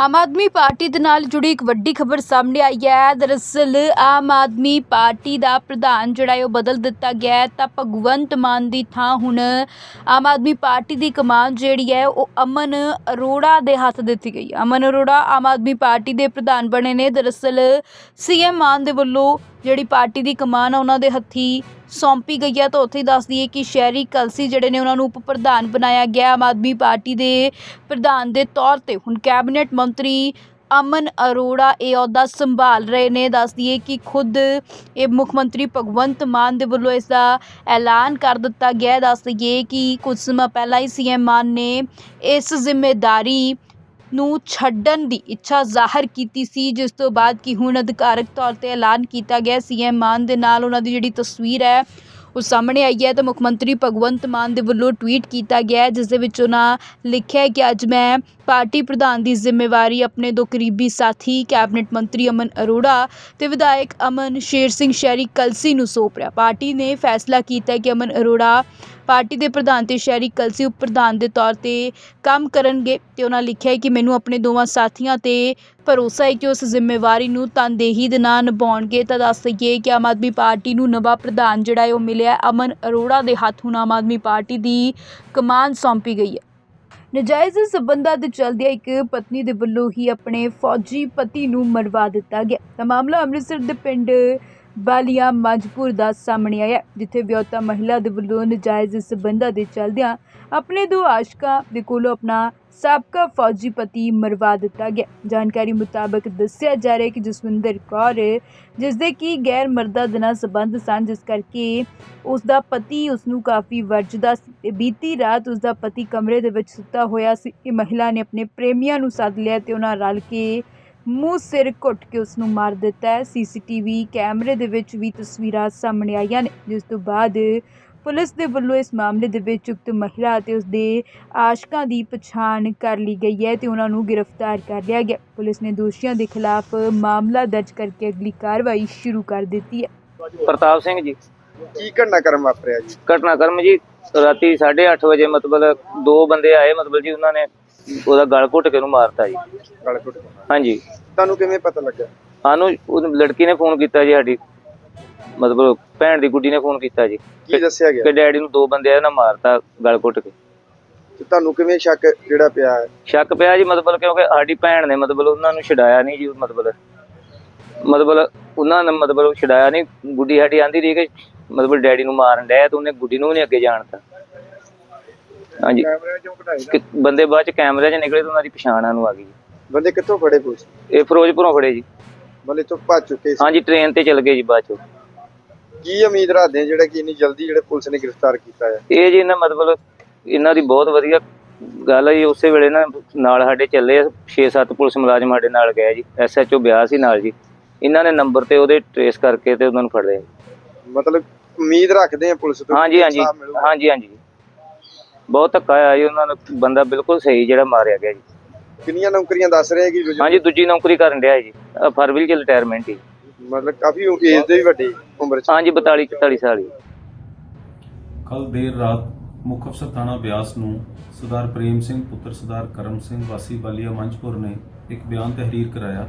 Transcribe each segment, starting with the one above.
Aam Aadmi party ਦੇ ਨਾਲ ਜੁੜੀ ਇੱਕ ਵੱਡੀ ਖਬਰ ਸਾਹਮਣੇ ਆਈ ਹੈ। ਦਰਅਸਲ ਆਮ ਆਦਮੀ ਪਾਰਟੀ ਦਾ ਪ੍ਰਧਾਨ ਜਿਹੜਾ ਹੈ ਉਹ ਬਦਲ ਦਿੱਤਾ ਗਿਆ ਹੈ। ਤਾਂ ਭਗਵੰਤ ਮਾਨ ਦੀ ਥਾਂ ਹੁਣ ਆਮ ਆਦਮੀ ਪਾਰਟੀ ਦੀ ਕਮਾਨ ਜਿਹੜੀ ਹੈ ਉਹ ਅਮਨ ਅਰੋੜਾ ਦੇ ਹੱਥ ਦਿੱਤੀ ਗਈ ਅਮਨ ਅਰੋੜਾ ਆਮ ਆਦਮੀ ਪਾਰਟੀ ਦੇ ਪ੍ਰਧਾਨ ਬਣੇ ਨੇ। ਦਰਅਸਲ ਸੀਐਮ ਮਾਨ ਦੇ ਵੱਲੋਂ ਜਿਹੜੀ ਪਾਰਟੀ ਦੀ ਕਮਾਨ ਆ, ਉਹਨਾਂ ਦੇ ਹੱਥੀ ਸੌਂਪੀ ਗਈ ਹੈ, ਤਾਂ ਉੱਥੇ ਹੀ ਦੱਸ ਦਈਏ ਕਿ ਸ਼ਹਿਰੀ ਕਲਸੀ ਜਿਹੜੇ ਨੇ ਉਹਨਾਂ ਨੂੰ ਉਪ ਪ੍ਰਧਾਨ ਬਣਾਇਆ ਗਿਆ। ਆਮ ਆਦਮੀ ਪਾਰਟੀ ਦੇ ਪ੍ਰਧਾਨ ਦੇ ਤੌਰ ਤੇ ਹੁਣ ਕੈਬਨਿਟ ਮੰਤਰੀ ਅਮਨ ਅਰੋੜਾ ਇਹ ਅਹੁਦਾ ਸੰਭਾਲ ਰਹੇ ਨੇ। ਦੱਸ ਦਈਏ ਕਿ ਖੁਦ ਇਹ ਮੁੱਖ ਮੰਤਰੀ ਭਗਵੰਤ ਮਾਨ ਦੇ ਵੱਲੋਂ ਇਸ ਦਾ ਐਲਾਨ ਕਰ ਦਿੱਤਾ ਗਿਆ ਦੱਸ ਦਈਏ ਕਿ ਕੁਝ ਸਮਾਂ ਪਹਿਲਾਂ ਹੀ ਸੀਐਮ ਮਾਨ ਨੇ ਇਸ ਜ਼ਿੰਮੇਵਾਰੀ ਨੂੰ ਛੱਡਣ ਦੀ ਇੱਛਾ ਜ਼ਾਹਰ ਕੀਤੀ ਸੀ, ਜਿਸ ਤੋਂ ਬਾਅਦ ਕਿ ਹੁਣ ਅਧਿਕਾਰਕ ਤੌਰ ਤੇ ਐਲਾਨ ਕੀਤਾ ਗਿਆ। ਸੀ ਸੀਐਮ ਮਾਨ ਦੇ ਨਾਲ ਉਹਨਾਂ ਦੀ ਜਿਹੜੀ ਤਸਵੀਰ ਹੈ ਉਹ ਸਾਹਮਣੇ ਆਈ ਹੈ ਤਾਂ ਮੁੱਖ ਮੰਤਰੀ ਭਗਵੰਤ ਮਾਨ ਦੇ ਵੱਲੋਂ ਟਵੀਟ ਕੀਤਾ ਗਿਆ ਹੈ, ਜਿਸ ਦੇ ਵਿੱਚ ਉਹਨਾਂ ਲਿਖਿਆ ਹੈ ਕਿ ਅੱਜ ਮੈਂ ਪਾਰਟੀ ਪ੍ਰਧਾਨ ਦੀ ਜ਼ਿੰਮੇਵਾਰੀ ਆਪਣੇ ਦੋ ਕਰੀਬੀ ਸਾਥੀ, ਕੈਬਨਿਟ ਮੰਤਰੀ ਅਮਨ ਅਰੋੜਾ ਤੇ ਵਿਧਾਇਕ ਅਮਨ ਸ਼ੇਰ ਸਿੰਘ ਸ਼ਹਿਰੀ ਕਲਸੀ ਨੂੰ ਸੌਂਪ ਰਿਹਾ। ਪਾਰਟੀ ਨੇ ਫੈਸਲਾ ਕੀਤਾ ਹੈ ਕਿ ਅਮਨ ਅਰੋੜਾ ਪਾਰਟੀ ਦੇ ਪ੍ਰਧਾਨ ਤੇ ਸ਼ਹਿਰੀ ਕਲਸੀ ਉਪ ਪ੍ਰਧਾਨ ਦੇ ਤੌਰ ਤੇ ਕੰਮ ਕਰਨਗੇ ਤੇ ਉਹਨਾਂ ਲਿਖਿਆ ਹੈ ਕਿ ਮੈਨੂੰ ਆਪਣੇ ਦੋਵਾਂ ਸਾਥੀਆਂ ਤੇ ਭਰੋਸਾ ਹੈ ਕਿ ਉਸ ਜ਼ਿੰਮੇਵਾਰੀ ਨੂੰ ਤਨਦੇਹੀ ਦੇ ਨਾਲ ਨਿਭਾਉਣਗੇ। ਤਾਂ ਦੱਸ ਦਈਏ ਕਿ ਆਮ ਆਦਮੀ ਪਾਰਟੀ ਨੂੰ ਨਵਾਂ ਪ੍ਰਧਾਨ ਜਿਹੜਾ ਹੈ ਉਹ ਮਿਲਿਆ ਅਮਨ ਅਰੋੜਾ ਦੇ ਹੱਥ ਹੁਣ ਆਮ ਆਦਮੀ ਪਾਰਟੀ ਦੀ ਕਮਾਨ ਸੌਂਪੀ ਗਈ ਹੈ। ਨਜਾਇਜ਼ ਸਬੰਧਾਂ ਦੇ ਚਲਦਿਆਂ ਇੱਕ ਪਤਨੀ ਦੇ ਵੱਲੋਂ ਹੀ ਆਪਣੇ ਫੌਜੀ ਪਤੀ ਨੂੰ ਮਰਵਾ ਦਿੱਤਾ ਗਿਆ। ਤਾਂ ਮਾਮਲਾ ਅੰਮ੍ਰਿਤਸਰ ਦੇ ਪਿੰਡ ਬਾਲੀਆ ਮਜਪੁਰ ਦਾ ਸਾਹਮਣੇ ਆਇਆ ਜਿੱਥੇ ਵਿਆਹੁਤਾ ਮਹਿਲਾ ਦੇ ਵੱਲੋਂ ਨਜਾਇਜ਼ ਸਬੰਧਾਂ ਦੇ ਚਲਦਿਆਂ ਆਪਣੇ ਦੋ ਆਸ਼ਕਾਂ ਦੇ ਕੋਲੋਂ ਆਪਣਾ ਸਾਬਕਾ ਫੌਜੀ ਪਤੀ ਮਰਵਾ ਦਿੱਤਾ ਗਿਆ। ਜਾਣਕਾਰੀ ਮੁਤਾਬਕ ਦੱਸਿਆ ਜਾ ਰਿਹਾ ਹੈ ਕਿ ਜਸਵਿੰਦਰ ਕੌਰ ਜਿਸ ਦੇ ਕੀ ਗੈਰ ਮਰਦਾ ਦੇ ਨਾਲ ਸੰਬੰਧ ਸਨ, ਜਿਸ ਕਰਕੇ ਉਸ ਦਾ ਪਤੀ ਉਸ ਨੂੰ ਕਾਫੀ ਵਰਜਦਾ ਸੀ ਬੀਤੀ ਰਾਤ ਉਸ ਦਾ ਪਤੀ ਕਮਰੇ ਦੇ ਵਿੱਚ ਸੁੱਤਾ ਹੋਇਆ ਸੀ। ਇਹ ਮਹਿਲਾ ਨੇ ਆਪਣੇ ਪ੍ਰੇਮੀਆਂ ਨੂੰ ਸੱਦ ਲਿਆ ਤੇ ਉਹਨਾਂ ਰਲ ਕੇ ਮੂੰਹ ਸਿਰ ਘੁੱਟ ਕੇ ਉਸ ਨੂੰ ਮਾਰ ਦਿੱਤਾ ਹੈ। ਸੀਸੀਟੀਵੀ ਕੈਮਰੇ ਦੇ ਵਿੱਚ ਵੀ ਤਸਵੀਰਾਂ ਸਾਹਮਣੇ ਆਈਆਂ ਨੇ, ਜਿਸ ਤੋਂ ਬਾਅਦ ਪੁਲਿਸ ਦੇ ਵੱਲੋਂ ਇਸ ਮਾਮਲੇ ਦੇ ਵਿੱਚ ਉਕਤ ਮਹਿਲਾ ਅਤੇ ਉਸ ਦੇ ਆਸ਼ਕਾਂ ਦੀ ਪਛਾਣ ਕਰ ਲਈ ਗਈ ਹੈ ਤੇ ਉਹਨਾਂ ਨੂੰ ਗ੍ਰਿਫਤਾਰ ਕਰ ਲਿਆ ਗਿਆ। ਪੁਲਿਸ ਨੇ ਦੋਸ਼ੀਆਂ ਦੇ ਖਿਲਾਫ ਮਾਮਲਾ ਦਰਜ ਕਰਕੇ ਅਗਲੀ ਕਾਰਵਾਈ ਸ਼ੁਰੂ ਕਰ ਦਿੱਤੀ ਹੈ। ਪ੍ਰਤਾਪ ਸਿੰਘ ਜੀ। ਕੀ ਘਟਨਾਕ੍ਰਮ ਵਾਪਰਿਆ ਜੀ? ਘਟਨਾਕ੍ਰਮ ਜੀ ਰਾਤੀ 8:30 ਵਜੇ ਮਤਲਬ ਦੋ ਬੰਦੇ ਆਏ ਮਤਲਬ ਜੀ ਉਹਨਾਂ ਨੇ ਉਹਦਾ ਗਲ ਘੁੱਟ ਕੇ ਉਹਨੂੰ ਮਾਰਤਾ ਜੀ। ਗਲ ਘੁੱਟ ਕੇ। ਹਾਂਜੀ। ਤੁਹਾਨੂੰ ਕਿਵੇਂ ਪਤਾ ਲੱਗਾ ਸਾਨੂੰ ਉਹ ਲੜਕੀ ਨੇ ਫੋਨ ਕੀਤਾ ਜੀ ਸਾਡੀ। ਮਤਲਬ ਭੈਣ ਦੀ ਗੁੱਡੀ ਨੇ ਫੋਨ ਕੀਤਾ ਜੀ। ਕੀ ਦੱਸਿਆ ਗਿਆ? ਕਿ ਡੈਡੀ ਨੂੰ ਦੋ ਬੰਦੇ ਆਏ ਨਾ ਮਾਰਤਾ ਗਲ ਘੁੱਟ ਕੇ। ਤੇ ਤੁਹਾਨੂੰ ਕਿਵੇਂ ਸ਼ੱਕ ਜਿਹੜਾ ਪਿਆ? ਹੈ ਸ਼ੱਕ ਪਿਆ ਜੀ ਮਤਲਬ ਕਿਉਂਕਿ ਸਾਡੀ ਭੈਣ ਨੇ ਮਤਲਬ ਉਹਨਾਂ ਨੂੰ ਛਡਾਇਆ ਨਹੀਂ ਜੀ ਮਤਲਬ। ਮਤਲਬ ਉਹਨਾਂ ਨੇ ਮਤਲਬ ਛਡਾਇਆ ਨਹੀਂ ਗੁੱਡੀ ਸਾਡੀ ਆਂਦੀ ਰਹੀ ਕਿ ਮਤਲਬ ਡੈਡੀ ਨੂੰ ਮਾਰਨ ਡਿਆ ਤੇ ਉਹਨੇ ਗੁੱਡੀ ਨੂੰ ਨਹੀਂ ਅੱਗੇ ਜਾਣਤਾ। ਹਾਂਜੀ। ਕੈਮਰੇ ਚੋਂ ਕਢਾਈ ਕਿ ਬੰਦੇ ਬਾਅਦ ਚ ਕੈਮਰੇ 'ਚ ਨਿਕਲੇ ਤੇ ਉਹਨਾਂ ਦੀ ਪਛਾਣ ਸਾਨੂੰ ਆ ਗਈ ਜੀ। ਬੰਦੇ ਕਿੱਥੋਂ ਫੜੇ ਪੁਲਿਸ? ਇਹ ਫਿਰੋਜ਼ਪੁਰੋਂ ਫੜੇ ਜੀ। ਬੰਦੇ ਤੋਂ ਭੱਜ ਚੁੱਕੇ ਸੀ। ਹਾਂਜੀ ਟ੍ਰੇਨ ਤੇ ਚਲ ਗਏ ਜੀ ਬਾਅਦ ਚ। ਕੀ ਉਮੀਦ ਰੱਖਦੇ ਆ ਜਿਹੜਾ ਕਿ ਇੰਨੀ ਜਲਦੀ ਜਿਹੜੇ ਪੁਲਿਸ ਨੇ ਗ੍ਰਿਫਤਾਰ ਕੀਤਾ ਹੈ? ਇਹ ਜੀ ਇਹਨਾਂ ਮਤਲਬ ਇਹਨਾਂ ਦੀ ਬਹੁਤ ਵਧੀਆ ਗੱਲ ਹੈ ਜੀ। ਉਸੇ ਵੇਲੇ ਨਾ ਨਾਲ ਸਾਡੇ ਚੱਲੇ 6-7 ਪੁਲਿਸ ਮੁਲਾਜ਼ਮ ਸਾਡੇ ਨਾਲ ਗਏ ਜੀ। ਐਸਐਚਓ ਬਿਆਸ ਸੀ ਨਾਲ ਜੀ। ਇਹਨਾਂ ਨੇ ਨੰਬਰ ਤੇ ਉਹਦੇ ਟਰੇਸ ਕਰਕੇ ਤੇ ਉਹਨਾਂ ਨੂੰ ਫੜ ਲਿਆ ਮਤਲਬ ਉਮੀਦ ਰੱਖਦੇ ਆ ਪੁਲਿਸ ਤੋਂ ਹਾਂਜੀ ਹਾਂਜੀ। ਹਾਂਜੀ ਹਾਂਜੀ। ਬਹੁਤ ਧੱਕਾ ਆਇਆ ਜੀ ਉਹਨਾਂ ਨੂੰ। ਬੰਦਾ ਬਿਲਕੁਲ ਸਹੀ ਜਿਹੜਾ ਮਾਰਿਆ ਗਿਆ ਜੀ। ਕਿੰਨੀਆਂ ਨੌਕਰੀਆਂ ਦੱਸ ਰਹੇ ਕਿ ਹਾਂਜੀ ਦੂਜੀ ਨੌਕਰੀ ਕਰਨ ਡਿਆ ਜੀ। ਫਰਵਰੀ ਚ ਰਿਟਾਇਰਮੈਂਟ ਹੀ। ਮਤਲਬ ਕਾਫੀ ਏਜ ਦੇ ਵੀ ਵੱਡੇ ਉਮਰ ਚ। ਹਾਂਜੀ 42 44 ਸਾਲ ਹੀ ਕੱਲ ਦੇਰ ਰਾਤ ਮੁੱਖ ਅਫਸਰ ਥਾਣਾ ਬਿਆਸ ਨੂੰ ਸਰਦਾਰ ਪ੍ਰੇਮ ਸਿੰਘ ਪੁੱਤਰ ਸਰਦਾਰ ਕਰਮ ਸਿੰਘ ਵਾਸੀ ਬਾਲੀਆ ਮੰਚਪੁਰ ਨੇ ਇੱਕ ਬਿਆਨ ਤਹਿਰੀਰ ਕਰਾਇਆ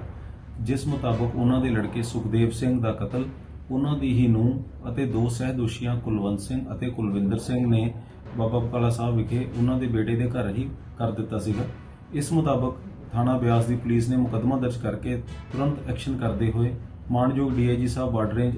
ਜਿਸ ਮੁਤਾਬਕ ਉਹਨਾਂ ਦੇ ਲੜਕੇ ਸੁਖਦੇਵ ਸਿੰਘ ਦਾ ਕਤਲ ਉਹਨਾਂ ਦੀ ਹੀ ਨੂੰਹ ਅਤੇ ਦੋ ਸਹਿ ਦੋਸ਼ੀਆਂ ਕੁਲਵੰਤ ਸਿੰਘ ਅਤੇ ਕੁਲਵਿੰਦਰ ਸਿੰਘ ਨੇ ਬਾਬਾ ਬਕਾਲਾ ਸਾਹਿਬ ਵਿਖੇ ਉਹਨਾਂ ਦੇ ਬੇਟੇ ਦੇ ਘਰ ਹੀ ਕਰ ਦਿੱਤਾ ਸੀਗਾ। ਇਸ ਮੁਤਾਬਕ ਥਾਣਾ ਬਿਆਸ ਦੀ ਪੁਲਿਸ ਨੇ ਮੁਕੱਦਮਾ ਦਰਜ ਕਰਕੇ ਤੁਰੰਤ ਐਕਸ਼ਨ ਕਰਦੇ ਹੋਏ ਮਾਨਯੋਗ ਡੀਆਈਜੀ ਸਾਹਿਬ border range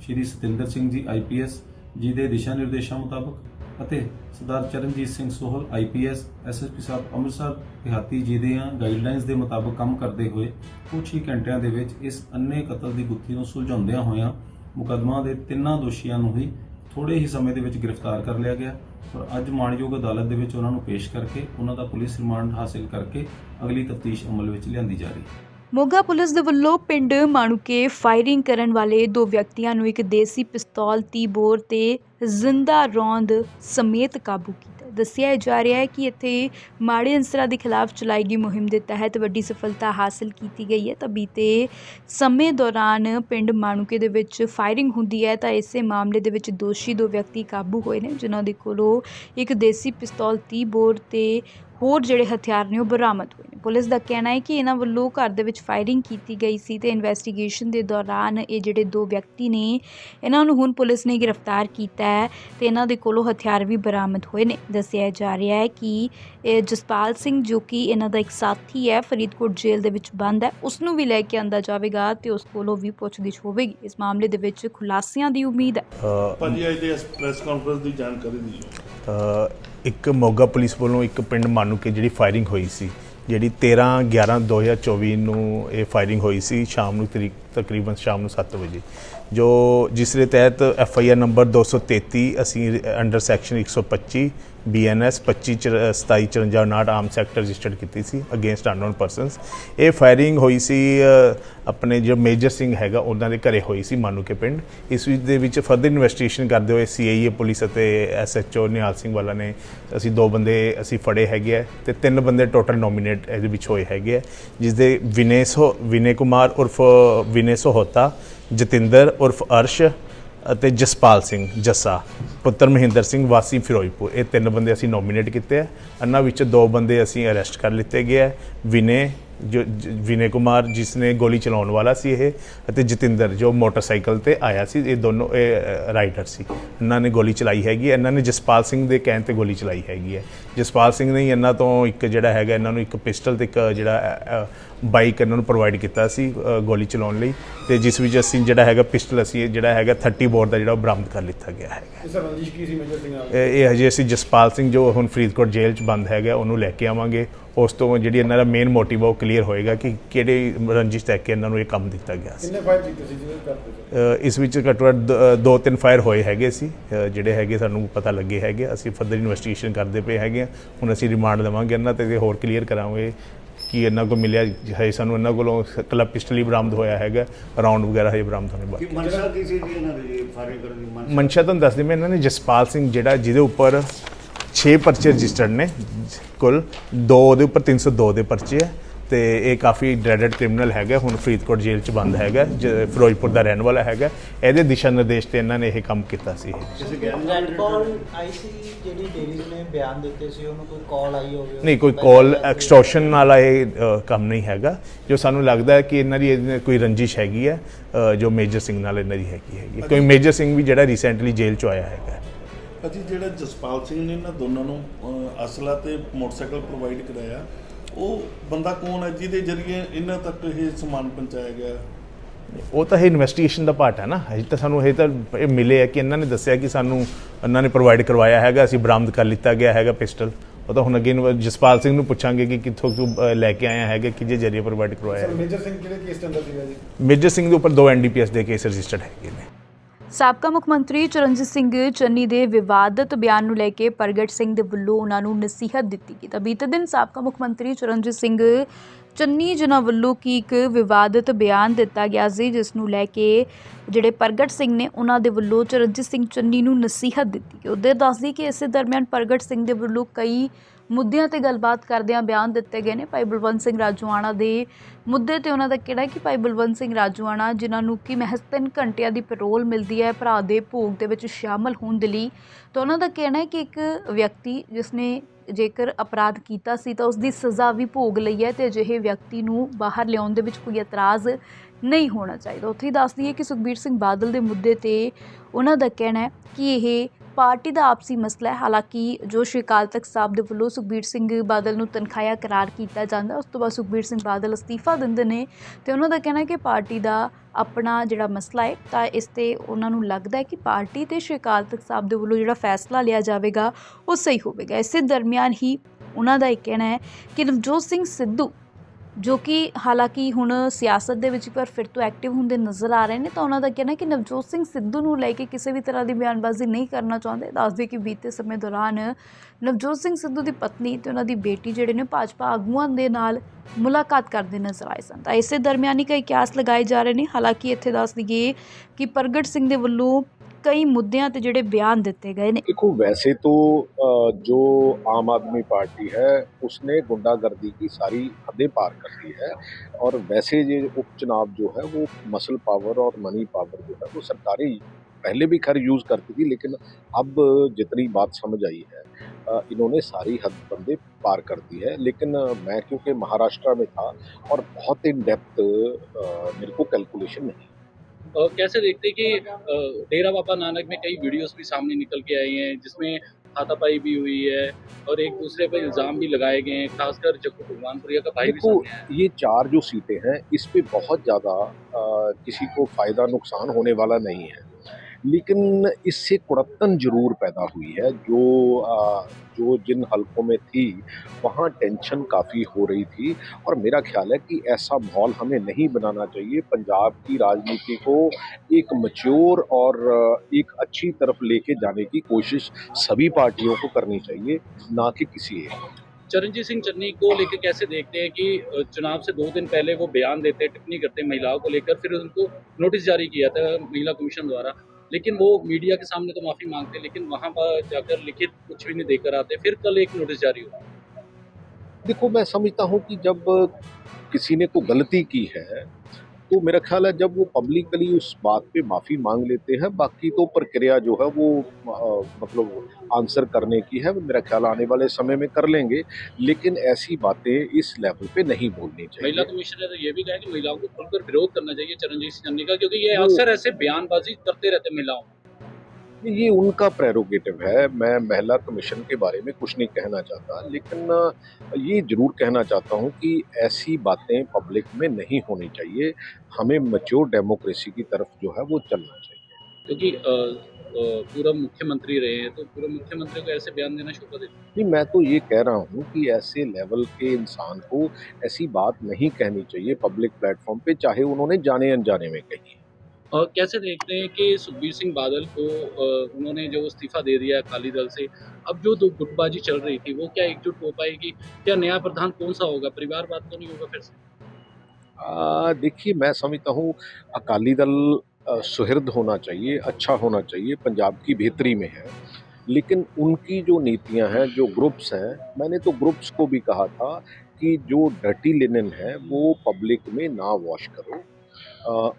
Shri Satinder Singh ji IPS ji ਦੇ ਦਿਸ਼ਾ ਨਿਰਦੇਸ਼ਾਂ ਮੁਤਾਬਕ ਅਤੇ ਸਰਦਾਰ ਚਰਨਜੀਤ ਸਿੰਘ ਸੋਹਲ ਆਈਪੀਐਸ ਐਸਐਸਪੀ ਸਾਹਿਬ ਅੰਮ੍ਰਿਤਸਰ, ਦਿਹਾਤੀ ਜੀ ਦੇ ਗਾਈਡਲਾਈਨਸ ਦੇ ਮੁਤਾਬਕ ਕੰਮ ਕਰਦੇ ਹੋਏ ਕੁਝ ਹੀ ਘੰਟਿਆਂ ਦੇ ਵਿੱਚ ਇਸ ਅੰਨੇ ਕਤਲ ਦੀ ਗੁੱਥੀ ਨੂੰ ਸੁਲਝਾਉਂਦਿਆਂ ਹੋਇਆਂ ਮੁਕੱਦਮਾ ਦੇ ਤਿੰਨਾਂ ਦੋਸ਼ੀਆਂ ਨੂੰ ਹੀ ਥੋੜੇ ਹੀ ਸਮੇਂ ਦੇ ਵਿੱਚ ਗ੍ਰਿਫਤਾਰ ਕਰ ਲਿਆ ਗਿਆ। ਔਰ ਅੱਜ ਮਾਣਯੋਗ ਅਦਾਲਤ ਦੇ ਵਿੱਚ ਉਹਨਾਂ ਨੂੰ ਪੇਸ਼ ਕਰਕੇ ਉਹਨਾਂ ਦਾ ਪੁਲਿਸ ਰਿਮਾਂਡ ਹਾਸਲ ਕਰਕੇ ਅਗਲੀ ਤਫਤੀਸ਼ ਅਮਲ ਵਿੱਚ ਲਿਆਂਦੀ ਜਾ ਰਹੀ ਹੈ। ਮੋਗਾ ਪੁਲਿਸ ਦੇ ਵੱਲੋਂ ਪਿੰਡ ਮਾਣੂਕੇ ਫਾਇਰਿੰਗ ਕਰਨ ਵਾਲੇ ਦੋ ਵਿਅਕਤੀਆਂ ਨੂੰ ਇੱਕ ਦੇਸੀ ਪਿਸਤੌਲ 30 ਬੋਰ ਤੇ ਜ਼ਿੰਦਾ ਰੌਂਦ ਸਮੇਤ ਕਾਬੂ ਕੀਤਾ। ਦੱਸਿਆ ਜਾ ਰਿਹਾ ਹੈ ਕਿ ਇੱਥੇ ਮਾੜੇ ਅੰਸਰਾਂ ਦੇ ਖਿਲਾਫ ਚਲਾਈ ਗਈ ਮੁਹਿੰਮ ਦੇ ਤਹਿਤ ਵੱਡੀ ਸਫਲਤਾ ਹਾਸਲ ਕੀਤੀ ਗਈ ਹੈ। ਤਾਂ ਬੀਤੇ ਸਮੇਂ ਦੌਰਾਨ ਪਿੰਡ ਮਾਣੂਕੇ ਦੇ ਵਿੱਚ ਫਾਇਰਿੰਗ ਹੁੰਦੀ ਹੈ ਤਾਂ ਇਸੇ ਮਾਮਲੇ ਦੇ ਵਿੱਚ ਦੋਸ਼ੀ ਦੋ ਵਿਅਕਤੀ ਕਾਬੂ ਹੋਏ ਨੇ, ਜਿਨ੍ਹਾਂ ਦੇ ਕੋਲੋਂ ਇੱਕ ਦੇਸੀ ਪਿਸਤੌਲ 30 ਬੋਰ ਤੇ ਹੋਰ ਜਿਹੜੇ ਹਥਿਆਰ ਨੇ ਉਹ ਬਰਾਮਦ ਹੋਏ ਨੇ। ਪੁਲਿਸ ਦਾ ਕਹਿਣਾ ਹੈ ਕਿ ਇਹਨਾਂ ਵੱਲੋਂ ਘਰ ਦੇ ਵਿੱਚ ਫਾਇਰਿੰਗ ਕੀਤੀ ਗਈ ਸੀ ਤੇ ਇਨਵੈਸਟੀਗੇਸ਼ਨ ਦੇ ਦੌਰਾਨ ਇਹ ਜਿਹੜੇ ਦੋ ਵਿਅਕਤੀ ਨੇ ਇਹਨਾਂ ਨੂੰ ਹੁਣ ਪੁਲਿਸ ਨੇ ਗ੍ਰਿਫਤਾਰ ਕੀਤਾ ਹੈ ਤੇ ਇਹਨਾਂ ਦੇ ਕੋਲੋਂ ਹਥਿਆਰ ਵੀ ਬਰਾਮਦ ਹੋਏ ਨੇ। ਦੱਸਿਆ ਜਾ ਰਿਹਾ ਹੈ ਕਿ ਇਹ ਜਸਪਾਲ ਸਿੰਘ ਜੋ ਕਿ ਇਹਨਾਂ ਦਾ ਇੱਕ ਸਾਥੀ ਹੈ ਫਰੀਦਕੋਟ ਜੇਲ੍ਹ ਦੇ ਵਿੱਚ ਬੰਦ ਹੈ ਉਸ ਨੂੰ ਵੀ ਲੈ ਕੇ ਆਂਦਾ ਜਾਵੇਗਾ ਤੇ ਉਸ ਕੋਲੋਂ ਵੀ ਪੁੱਛਗਿੱਛ ਹੋਵੇਗੀ। ਇਸ ਮਾਮਲੇ ਦੇ ਵਿੱਚ ਖੁਲਾਸਿਆਂ ਦੀ ਉਮੀਦ ਹੈ। ਭਾਜੀ ਅੱਜ ਦੇ ਇਸ ਪ੍ਰੈਸ ਕਾਨਫਰੰਸ ਦੀ ਜਾਣਕਾਰੀ ਦਿਓ। ਇੱਕ ਮੋਗਾ ਪੁਲਿਸ ਵੱਲੋਂ ਇੱਕ ਪਿੰਡ ਮਾਨੂਕੇ ਜਿਹੜੀ ਫਾਇਰਿੰਗ ਹੋਈ ਸੀ, ਜਿਹੜੀ 13 11 2024 ਨੂੰ ਇਹ ਫਾਇਰਿੰਗ ਹੋਈ ਸੀ ਸ਼ਾਮ ਨੂੰ ਤਰੀਕ, ਤਕਰੀਬਨ ਸ਼ਾਮ ਨੂੰ 7 ਵਜੇ। ਜੋ ਜਿਸ ਦੇ ਤਹਿਤ ਐਫ ਆਈ ਆਰ ਨੰਬਰ 233 ਅਸੀਂ ਅੰਡਰ ਸੈਕਸ਼ਨ 125 ਬੀਐਨਐਸ 25 2754 ਆਰਮ ਸੈਕਟਰ ਰਜਿਸਟਰਡ ਕੀਤੀ ਸੀ ਅਗੇਂਸਟ ਅਨਨੋਨ ਪਰਸਨਸ ਇਹ ਫਾਇਰਿੰਗ ਹੋਈ ਸੀ ਆਪਣੇ ਜੋ ਮੇਜਰ ਸਿੰਘ ਹੈਗਾ, ਉਹਨਾਂ ਦੇ ਘਰੇ ਹੋਈ ਸੀ ਮਾਨੂਕੇ ਪਿੰਡ। ਇਸ ਵਿੱਚ ਦੇ ਵਿੱਚ ਫਰਦਰ ਇਨਵੈਸਟੀਗੇਸ਼ਨ ਕਰਦੇ ਹੋਏ ਸੀਆਈਏ ਪੁਲਿਸ ਅਤੇ ਐਸਐਚਓ ਨਿਹਾਲ ਸਿੰਘ ਵਾਲਾ ਨੇ ਅਸੀਂ ਦੋ ਬੰਦੇ ਅਸੀਂ ਫੜੇ ਹੈਗੇ ਆ ਤੇ ਤਿੰਨ ਬੰਦੇ ਟੋਟਲ ਨੋਮੀਨੇਟ ਇਹਦੇ ਵਿੱਚ ਹੋਏ ਹੈਗੇ ਆ ਜਿਸ ਦੇ ਵਿਨੇ ਸੋ, ਵਿਨੇ ਕੁਮਾਰ ਉਰਫ, ਵਿਨੇ ਸੋਹਤਾ, ਜਤਿੰਦਰ ਉਰਫ ਅਰਸ਼ ਅਤੇ ਜਸਪਾਲ ਸਿੰਘ ਜੱਸਾ, ਪੁੱਤਰ ਮਹਿੰਦਰ ਸਿੰਘ, ਵਾਸੀ ਫਿਰੋਜ਼ਪੁਰ। ਇਹ ਤਿੰਨ ਬੰਦੇ ਅਸੀਂ ਨੋਮੀਨੇਟ ਕੀਤੇ ਹੈ ਇਹਨਾਂ ਵਿੱਚ ਦੋ ਬੰਦੇ ਅਸੀਂ ਅਰੈਸਟ ਕਰ ਲਿੱਤੇ ਗਏ ਹੈ ਵਿਨੇ, ਜੋ ਜ- ਵਿਨੇ ਕੁਮਾਰ, ਜਿਸ ਨੇ ਗੋਲੀ ਚਲਾਉਣ ਵਾਲਾ ਸੀ ਇਹ, ਅਤੇ ਜਤਿੰਦਰ, ਜੋ ਮੋਟਰਸਾਈਕਲ ਤੇ ਆਇਆ ਸੀ। ਇਹ ਦੋਨੋਂ, ਇਹ ਰਾਈਡਰ ਸੀ। ਇਹਨਾਂ ਨੇ ਗੋਲੀ ਚਲਾਈ ਹੈਗੀ ਇਹਨਾਂ ਨੇ ਜਸਪਾਲ ਸਿੰਘ ਦੇ ਕਹਿਣ ਤੇ ਗੋਲੀ ਚਲਾਈ ਹੈਗੀ ਹੈ ਜਸਪਾਲ ਸਿੰਘ ਨੇ ਹੀ ਇਹਨਾਂ ਤੋਂ ਇੱਕ ਜਿਹੜਾ ਹੈਗਾ, ਇਹਨਾਂ ਨੂੰ ਇੱਕ ਪਿਸਟਲ ਤੇ ਇੱਕ ਜਿਹੜਾ ਬਾਈਕ ਇਹਨਾਂ ਨੂੰ ਪ੍ਰੋਵਾਈਡ ਕੀਤਾ ਸੀ ਗੋਲੀ ਚਲਾਉਣ ਲਈ ਤੇ ਜਿਸ ਵਿੱਚ ਅਸੀਂ ਜਿਹੜਾ ਹੈਗਾ ਪਿਸਟਲ ਅਸੀਂ ਜਿਹੜਾ ਹੈਗਾ 30 ਬੋਰ ਦਾ ਜਿਹੜਾ ਉਹ ਬਰਾਮਦ ਕਰ ਲਿੱਤਾ ਗਿਆ ਹੈਗਾ। ਇਸ ਰੰਜਿਸ਼ ਕੀ ਸੀ ਮੇਜਰ ਸਿੰਘ ਨਾਲ? ਇਹ ਹਜੇ ਅਸੀਂ ਜਸਪਾਲ ਸਿੰਘ ਜੋ ਹੁਣ ਫਰੀਦਕੋਟ ਜੇਲ੍ਹ 'ਚ ਬੰਦ ਹੈਗਾ ਉਹਨੂੰ ਲੈ ਕੇ ਆਵਾਂਗੇ। ਉਸ ਤੋਂ ਜਿਹੜੀ ਇਹਨਾਂ ਦਾ ਮੇਨ ਮੋਟਿਵ ਉਹ ਕਲੀਅਰ ਹੋਏਗਾ ਕਿ ਕਿਹੜੇ ਰੰਜਿਸ਼ ਤੱਕ ਕੇ ਇਹਨਾਂ ਨੂੰ ਇਹ ਕੰਮ ਦਿੱਤਾ ਗਿਆ ਸੀ। ਕਿੰਨੇ ਫਾਇਰ ਕੀਤੇ ਸੀ ਜਿਹਦੇ ਕਰਦੇ ਸੀ ਅ, ਇਸ ਵਿੱਚ ਘੱਟੋ ਘੱਟ ਦ- ਤਿੰਨ ਫਾਇਰ ਹੋਏ ਹੈਗੇ ਸੀ। ਜਿਹੜੇ ਹੈਗੇ ਸਾਨੂੰ ਪਤਾ ਲੱਗੇ ਹੈਗੇ। ਅਸੀਂ ਫਰਦਰ ਇਨਵੈਸਟੀਗੇਸ਼ਨ ਕਰਦੇ ਪਏ ਹੈਗੇ। ਹੁਣ ਅਸੀਂ ਰਿਮਾਂਡ ਲਵਾਂਗੇ ਇਹਨਾਂ ਤੇ ਹੋਰ ਕਲੀਅਰ ਕਰਾਂਗੇ ਕਿ ਇਹਨਾਂ ਕੋਲ ਮਿਲਿਆ ਹੈ ਸਾਨੂੰ ਇਹਨਾਂ ਕੋਲੋਂ ਕੱਲਾ ਪਿਸਟਲ ਹੀ ਬਰਾਮਦ ਹੋਇਆ ਹੈਗਾ ਰਾਉਂਡ ਵਗੈਰਾ ਹਜੇ ਬਰਾਮਦ ਹੋਣੇ ਬਾਕੀ। ਕਿ ਮਨਸ਼ਾ ਕੀ ਸੀ ਜੀ ਇਹਨਾਂ ਦੀ ਫਾਇਰਿੰਗ ਕਰਨ ਦੀ? ਮਨਸ਼ਾ ਮਨਸ਼ਾ ਤੁਹਾਨੂੰ ਦੱਸ ਦਿੰਦੇ ਇਹਨਾਂ ਨੇ ਜਸਪਾਲ ਸਿੰਘ ਜਿਹੜਾ ਜਿਹਦੇ ਉੱਪਰ 6 ਪਰਚੇ ਰਜਿਸਟਰਡ ਨੇ ਕੁੱਲ ਦੋ ਉਹਦੇ ਉੱਪਰ 302 ਦੇ ਪਰਚੇ ਹੈ ਤੇ ਇਹ ਕਾਫੀ ਡਰੈਡਡ ਕ੍ਰਿਮੀਨਲ ਹੈਗਾ ਹੁਣ ਫਰੀਦਕੋਟ ਜੇਲ੍ਹ 'ਚ ਬੰਦ ਹੈਗਾ ਫਿਰੋਜ਼ਪੁਰ ਦਾ ਰਹਿਣ ਵਾਲਾ ਹੈਗਾ। ਇਹਦੇ ਦਿਸ਼ਾ ਨਿਰਦੇਸ਼ ਤੇ ਇਹਨਾਂ ਨੇ ਇਹ ਕੰਮ ਕੀਤਾ ਸੀ ਰੈਡ ਕਾਲ ਆਈ ਸੀ ਜਿਹੜੀ ਲੇਡੀਜ਼ ਨੇ ਬਿਆਨ ਦਿੱਤੇ ਸੀ ਉਹਨੂੰ ਕੋਈ ਕਾਲ ਆਈ ਹੋਵੇ। ਨਹੀਂ ਕੋਈ ਕਾਲ ਐਕਸਟੋਰਸ਼ਨ ਵਾਲਾ ਇਹ ਕੰਮ ਨਹੀਂ ਹੈਗਾ। ਜੋ ਸਾਨੂੰ ਲੱਗਦਾ ਹੈ ਕਿ ਇਹਨਾਂ ਦੀ ਕੋਈ ਰੰਜਿਸ਼ ਹੈਗੀ ਹੈ ਜੋ ਮੇਜਰ ਸਿੰਘ ਨਾਲ ਇਹਨਾਂ ਦੀ ਹੈਗੀ ਹੈਗੀ ਕੋਈ ਮੇਜਰ ਸਿੰਘ ਵੀ ਜਿਹੜਾ ਰੀਸੈਂਟਲੀ ਜੇਲ੍ਹ 'ਚ ਆਇਆ ਹੈਗਾ। ਭਾਜੀ ਜਿਹੜਾ ਜਸਪਾਲ ਸਿੰਘ ਨੇ ਇਹਨਾਂ ਦੋਨਾਂ ਨੂੰ ਅਸਲਾ ਤੇ ਮੋਟਰਸਾਈਕਲ ਪ੍ਰੋਵਾਈਡ ਕਰਾਇਆ ਉਹ ਬੰਦਾ ਕੌਣ ਹੈ? ਜਿਹਦੇ ਜ਼ਰੀਏ ਇਹਨਾਂ ਤੱਕ ਇਹ ਸਮਾਨ ਪਹੁੰਚਾਇਆ ਗਿਆ। ਉਹ ਤਾਂ ਇਹ ਇਨਵੈਸਟੀਗੇਸ਼ਨ ਦਾ ਪਾਰਟ ਹੈ ਨਾ। ਹਜੇ ਤਾਂ ਸਾਨੂੰ ਇਹ ਤਾਂ ਇਹ ਮਿਲੇ ਹੈ ਕਿ ਇਹਨਾਂ ਨੇ ਦੱਸਿਆ ਕਿ ਸਾਨੂੰ ਇਹਨਾਂ ਨੇ ਪ੍ਰੋਵਾਈਡ ਕਰਵਾਇਆ ਹੈਗਾ ਅਸੀਂ ਬਰਾਮਦ ਕਰ ਲਿੱਤਾ ਗਿਆ ਹੈਗਾ ਪਿਸਟਲ। ਉਹ ਤਾਂ ਹੁਣ ਅੱਗੇ ਨੂੰ ਜਸਪਾਲ ਸਿੰਘ ਨੂੰ ਪੁੱਛਾਂਗੇ ਕਿ ਕਿੱਥੋਂ ਕਿਉਂ ਲੈ ਕੇ ਆਇਆ ਹੈਗਾ ਕਿਹਦੇ ਜਰੀਏ ਪ੍ਰੋਵਾਈਡ ਕਰਵਾਇਆ ਹੈ ਮੇਜਰ ਸਿੰਘ ਕਿਹੜੇ ਕੇਸ ਦੇ ਅੰਦਰ ਸੀਗਾ ਜੀ? ਮੇਜਰ ਸਿੰਘ ਦੇ ਉੱਪਰ ਦੋ ਐਨਡੀਪੀਐਸ ਦੇ ਕੇਸ ਰਜਿਸਟਰਡ ਹੈਗੇ ਨੇ। ਸਾਬਕਾ ਮੁੱਖ ਮੰਤਰੀ ਚਰਨਜੀਤ ਸਿੰਘ ਚੰਨੀ ਦੇ ਵਿਵਾਦਤ ਬਿਆਨ ਨੂੰ ਲੈ ਕੇ ਪ੍ਰਗਟ ਸਿੰਘ ਦੇ ਵੱਲੋਂ ਉਹਨਾਂ ਨੂੰ ਨਸੀਹਤ ਦਿੱਤੀ ਗਈ। ਤਾਂ ਬੀਤੇ ਦਿਨ ਸਾਬਕਾ ਮੁੱਖ ਮੰਤਰੀ ਚਰਨਜੀਤ ਸਿੰਘ ਚੰਨੀ ਜਿਨ੍ਹਾਂ ਵੱਲੋਂ ਕੀ ਇੱਕ ਵਿਵਾਦਤ ਬਿਆਨ ਦਿੱਤਾ ਗਿਆ ਸੀ, ਜਿਸ ਨੂੰ ਲੈ ਕੇ ਜਿਹੜੇ ਪ੍ਰਗਟ ਸਿੰਘ ਨੇ ਉਹਨਾਂ ਦੇ ਵੱਲੋਂ ਚਰਨਜੀਤ ਸਿੰਘ ਚੰਨੀ ਨੂੰ ਨਸੀਹਤ ਦਿੱਤੀ ਗਈ। ਉਹਦੇ ਦੱਸਦੀ ਕਿ ਇਸੇ ਦਰਮਿਆਨ ਪ੍ਰਗਟ ਸਿੰਘ ਦੇ ਵੱਲੋਂ ਕਈ ਮੁੱਦਿਆਂ ਤੇ ਗੱਲਬਾਤ ਕਰਦਿਆਂ ਬਿਆਨ ਦਿੱਤੇ ਗਏ ਨੇ ਭਾਈ ਬਲਵੰਤ ਸਿੰਘ ਰਾਜੂਆਣਾ ਦੇ ਮੁੱਦੇ ਤੇ ਉਹਨਾਂ ਦਾ ਕਿਹੜਾ ਕਿ ਭਾਈ ਬਲਵੰਤ ਸਿੰਘ ਰਾਜੂਆਣਾ, ਜਿਨ੍ਹਾਂ ਨੂੰ ਕਿ ਮਹਿਜ਼ 3 ਘੰਟਿਆਂ ਦੀ ਪੈਰੋਲ ਮਿਲਦੀ ਹੈ, ਭਰਾ ਦੇ ਭੋਗ ਦੇ ਵਿੱਚ ਸ਼ਾਮਲ ਹੋਣ ਦੇ ਲਈ, ਤਾਂ ਉਹਨਾਂ ਦਾ ਕਹਿਣਾ ਹੈ ਕਿ ਇੱਕ ਵਿਅਕਤੀ ਜਿਸ ਨੇ ਜੇਕਰ ਅਪਰਾਧ ਕੀਤਾ ਸੀ ਤਾਂ ਉਸ ਦੀ ਸਜ਼ਾ ਵੀ ਭੋਗ ਲਈ ਹੈ ਤੇ ਅਜਿਹੇ ਵਿਅਕਤੀ ਨੂੰ ਬਾਹਰ ਲਿਆਉਣ ਦੇ ਵਿੱਚ ਕੋਈ ਇਤਰਾਜ਼ ਨਹੀਂ ਹੋਣਾ ਚਾਹੀਦਾ। ਉੱਥੇ ਹੀ ਦੱਸਦੀ ਹੈ ਕਿ ਸੁਖਬੀਰ ਸਿੰਘ ਬਾਦਲ ਦੇ ਮੁੱਦੇ ਤੇ ਉਹਨਾਂ ਦਾ ਕਹਿਣਾ ਹੈ ਕਿ ਇਹ ਪਾਰਟੀ ਦਾ ਆਪਸੀ ਮਸਲਾ ਹੈ। ਹਾਲਾਂਕਿ ਜੋ ਸ਼੍ਰੀ ਅਕਾਲ ਤਖਤ ਸਾਹਿਬ ਦੇ ਵੱਲੋਂ ਸੁਖਬੀਰ ਸਿੰਘ ਬਾਦਲ ਨੂੰ ਤਨਖਾਹਿਆ ਕਰਾਰ ਕੀਤਾ ਜਾਂਦਾ। ਉਸ ਤੋਂ ਬਾਅਦ ਸੁਖਬੀਰ ਸਿੰਘ ਬਾਦਲ ਅਸਤੀਫਾ ਦਿੰਦੇ ਨੇ ਤੇ ਉਹਨਾਂ ਦਾ ਕਹਿਣਾ ਹੈ ਕਿ ਪਾਰਟੀ ਦਾ ਆਪਣਾ ਜਿਹੜਾ ਮਸਲਾ ਹੈ, ਤਾਂ ਇਸ ਤੇ ਉਹਨਾਂ ਨੂੰ ਲੱਗਦਾ ਹੈ ਕਿ ਪਾਰਟੀ ਤੇ ਸ਼੍ਰੀ ਅਕਾਲ ਤਖਤ ਸਾਹਿਬ ਦੇ ਵੱਲੋਂ ਜਿਹੜਾ ਫੈਸਲਾ ਲਿਆ ਜਾਵੇਗਾ, ਉਹ ਸਹੀ ਹੋਵੇਗਾ। ਇਸੇ ਦਰਮਿਆਨ ਹੀ ਉਹਨਾਂ ਦਾ ਇਹ ਕਹਿਣਾ ਹੈ ਕਿ ਨਵਜੋਤ ਸਿੰਘ ਸਿੱਧੂ ਜੋ ਕਿ ਹਾਲਾਂਕਿ ਹੁਣ ਸਿਆਸਤ ਦੇ ਵਿੱਚ ਇੱਕ ਵਾਰ ਫਿਰ ਤੋਂ ਐਕਟਿਵ ਹੁੰਦੇ ਨਜ਼ਰ ਆ ਰਹੇ ਨੇ, ਤਾਂ ਉਹਨਾਂ ਦਾ ਕਹਿਣਾ ਕਿ ਨਵਜੋਤ ਸਿੰਘ ਸਿੱਧੂ ਨੂੰ ਲੈ ਕੇ ਕਿਸੇ ਵੀ ਤਰ੍ਹਾਂ ਦੀ ਬਿਆਨਬਾਜ਼ੀ ਨਹੀਂ ਕਰਨਾ ਚਾਹੁੰਦੇ। ਦੱਸਦੇ ਕਿ ਬੀਤੇ ਸਮੇਂ ਦੌਰਾਨ ਨਵਜੋਤ ਸਿੰਘ ਸਿੱਧੂ ਦੀ ਪਤਨੀ ਤੇ ਉਹਨਾਂ ਦੀ ਬੇਟੀ ਜਿਹੜੇ ਨੇ ਭਾਜਪਾ ਆਗੂਆਂ ਦੇ ਨਾਲ ਮੁਲਾਕਾਤ ਕਰਦੇ ਨਜ਼ਰ ਆਏ ਸਨ। ਤਾਂ ਇਸੇ ਦਰਮਿਆਨ ਹੀ ਕਈ ਕਿਆਸ ਲਗਾਏ ਜਾ ਰਹੇ ਨੇ। ਹਾਲਾਂਕਿ ਇੱਥੇ ਦੱਸ ਦਈਏ ਕਿ ਪ੍ਰਗਟ ਸਿੰਘ ਦੇ ਵੱਲੋਂ ਕਈ ਮੁੱਦਿਆਂ ਤੇ ਜਿਹੜੇ ਬਿਆਨ ਦਿੱਤੇ ਗਏ ਨੇ देखो वैसे तो अ, जो आम आदमी पार्टी है उसने गुंडागर्दी की सारी हदें पार कर दी है और वैसे ये उपचुनाव जो है वो मसल पावर और मनी पावर जो है वो सरकारी पहले भी खैर यूज़ करती थी लेकिन अब जितनी बात समझ आई है अ, इन्होंने सारी हद बंदे पार कर दी है लेकिन अ, मैं क्योंकि महाराष्ट्र में था और बहुत इन डेप्थ मेरे को कैलकुलेशन नहीं अ, कैसे देखते हैं कि डेरा बाबा नानक में कई वीडियोस भी सामने निकल के आई हैं जिसमें हाथापाई भी हुई है और एक दूसरे पर इल्ज़ाम भी लगाए गए हैं खासकर जब भगवानपुरिया का भाई देखो ये चार जो सीटें हैं इस पर बहुत ज़्यादा किसी को फ़ायदा नुकसान होने वाला नहीं है। लेकिन इससे कुड़त्तन ज़रूर पैदा हुई है। जो जो जिन हलकों में थी, वहाँ टेंशन काफ़ी हो रही थी और मेरा ख्याल है कि ऐसा माहौल हमें नहीं बनाना चाहिए। पंजाब की राजनीति को एक मच्योर और एक अच्छी तरफ़ लेके जाने की कोशिश सभी पार्टियों को करनी चाहिए, ना कि किसी एक चरणजीत सिंह चन्नी को लेकर कैसे देखते हैं कि चुनाव से दो दिन पहले वो बयान देते हैं टिप्पणी करते हैं महिलाओं को लेकर, फिर उनको नोटिस जारी किया था महिला कमीशन द्वारा। लेकिन वो मीडिया के सामने तो माफ़ी मांगते लेकिन वहाँ पर जाकर लिखित कुछ भी नहीं देकर आते। फिर कल एक नोटिस जारी हुआ। देखो, मैं समझता हूँ कि जब किसी ने को गलती की है तो मेरा ख्याल है जब वो पब्लिकली उस बात पे माफ़ी मांग लेते हैं बाकी तो प्रक्रिया जो है वो मतलब आंसर करने की है मेरा ख्याल आने वाले समय में कर लेंगे लेकिन ऐसी बातें इस लेवल पे नहीं बोलनी चाहिए। महिला कमिश्नर तो ये भी कहा कि महिलाओं को खुलकर विरोध करना चाहिए चरणजीत सिंह चन्नी का क्योंकि ये अक्सर ऐसे बयानबाजी करते रहते महिलाओं ये उनका प्रेरोगेटिव है। मैं महिला कमीशन के बारे में कुछ नहीं कहना चाहता लेकिन ये ज़रूर कहना चाहता हूँ कि ऐसी बातें पब्लिक में नहीं होनी चाहिए। हमें मच्योर डेमोक्रेसी की तरफ़ जो है वो चलना चाहिए। क्योंकि अ, पूर्व मुख्यमंत्री रहे हैं तो पूर्व मुख्यमंत्री को ऐसे बयान देना शोभा देता नहीं मैं तो ये कह रहा हूँ कि ऐसे लेवल के इंसान को ऐसी बात नहीं कहनी चाहिए पब्लिक प्लेटफॉर्म पे चाहे उन्होंने जाने अनजाने में कही। है। और कैसे देखते हैं कि सुखबीर सिंह बादल को उन्होंने जो इस्तीफा दे दिया अकाली दल से, अब जो दो गुटबाजी चल रही थी, वो क्या एकजुट हो पाएगी? क्या नया प्रधान कौन सा होगा? परिवारवाद तो नहीं होगा फिर से। देखिए, मैं समझता हूँ, अकाली दल सुहृद होना चाहिए अच्छा होना चाहिए, पंजाब की बेहतरी में है। लेकिन उनकी जो नीतियाँ हैं, जो ग्रुप्स हैं, मैंने तो ग्रुप्स को भी कहा था कि जो डर्टी लिनन है, वो पब्लिक में ना वॉश करो।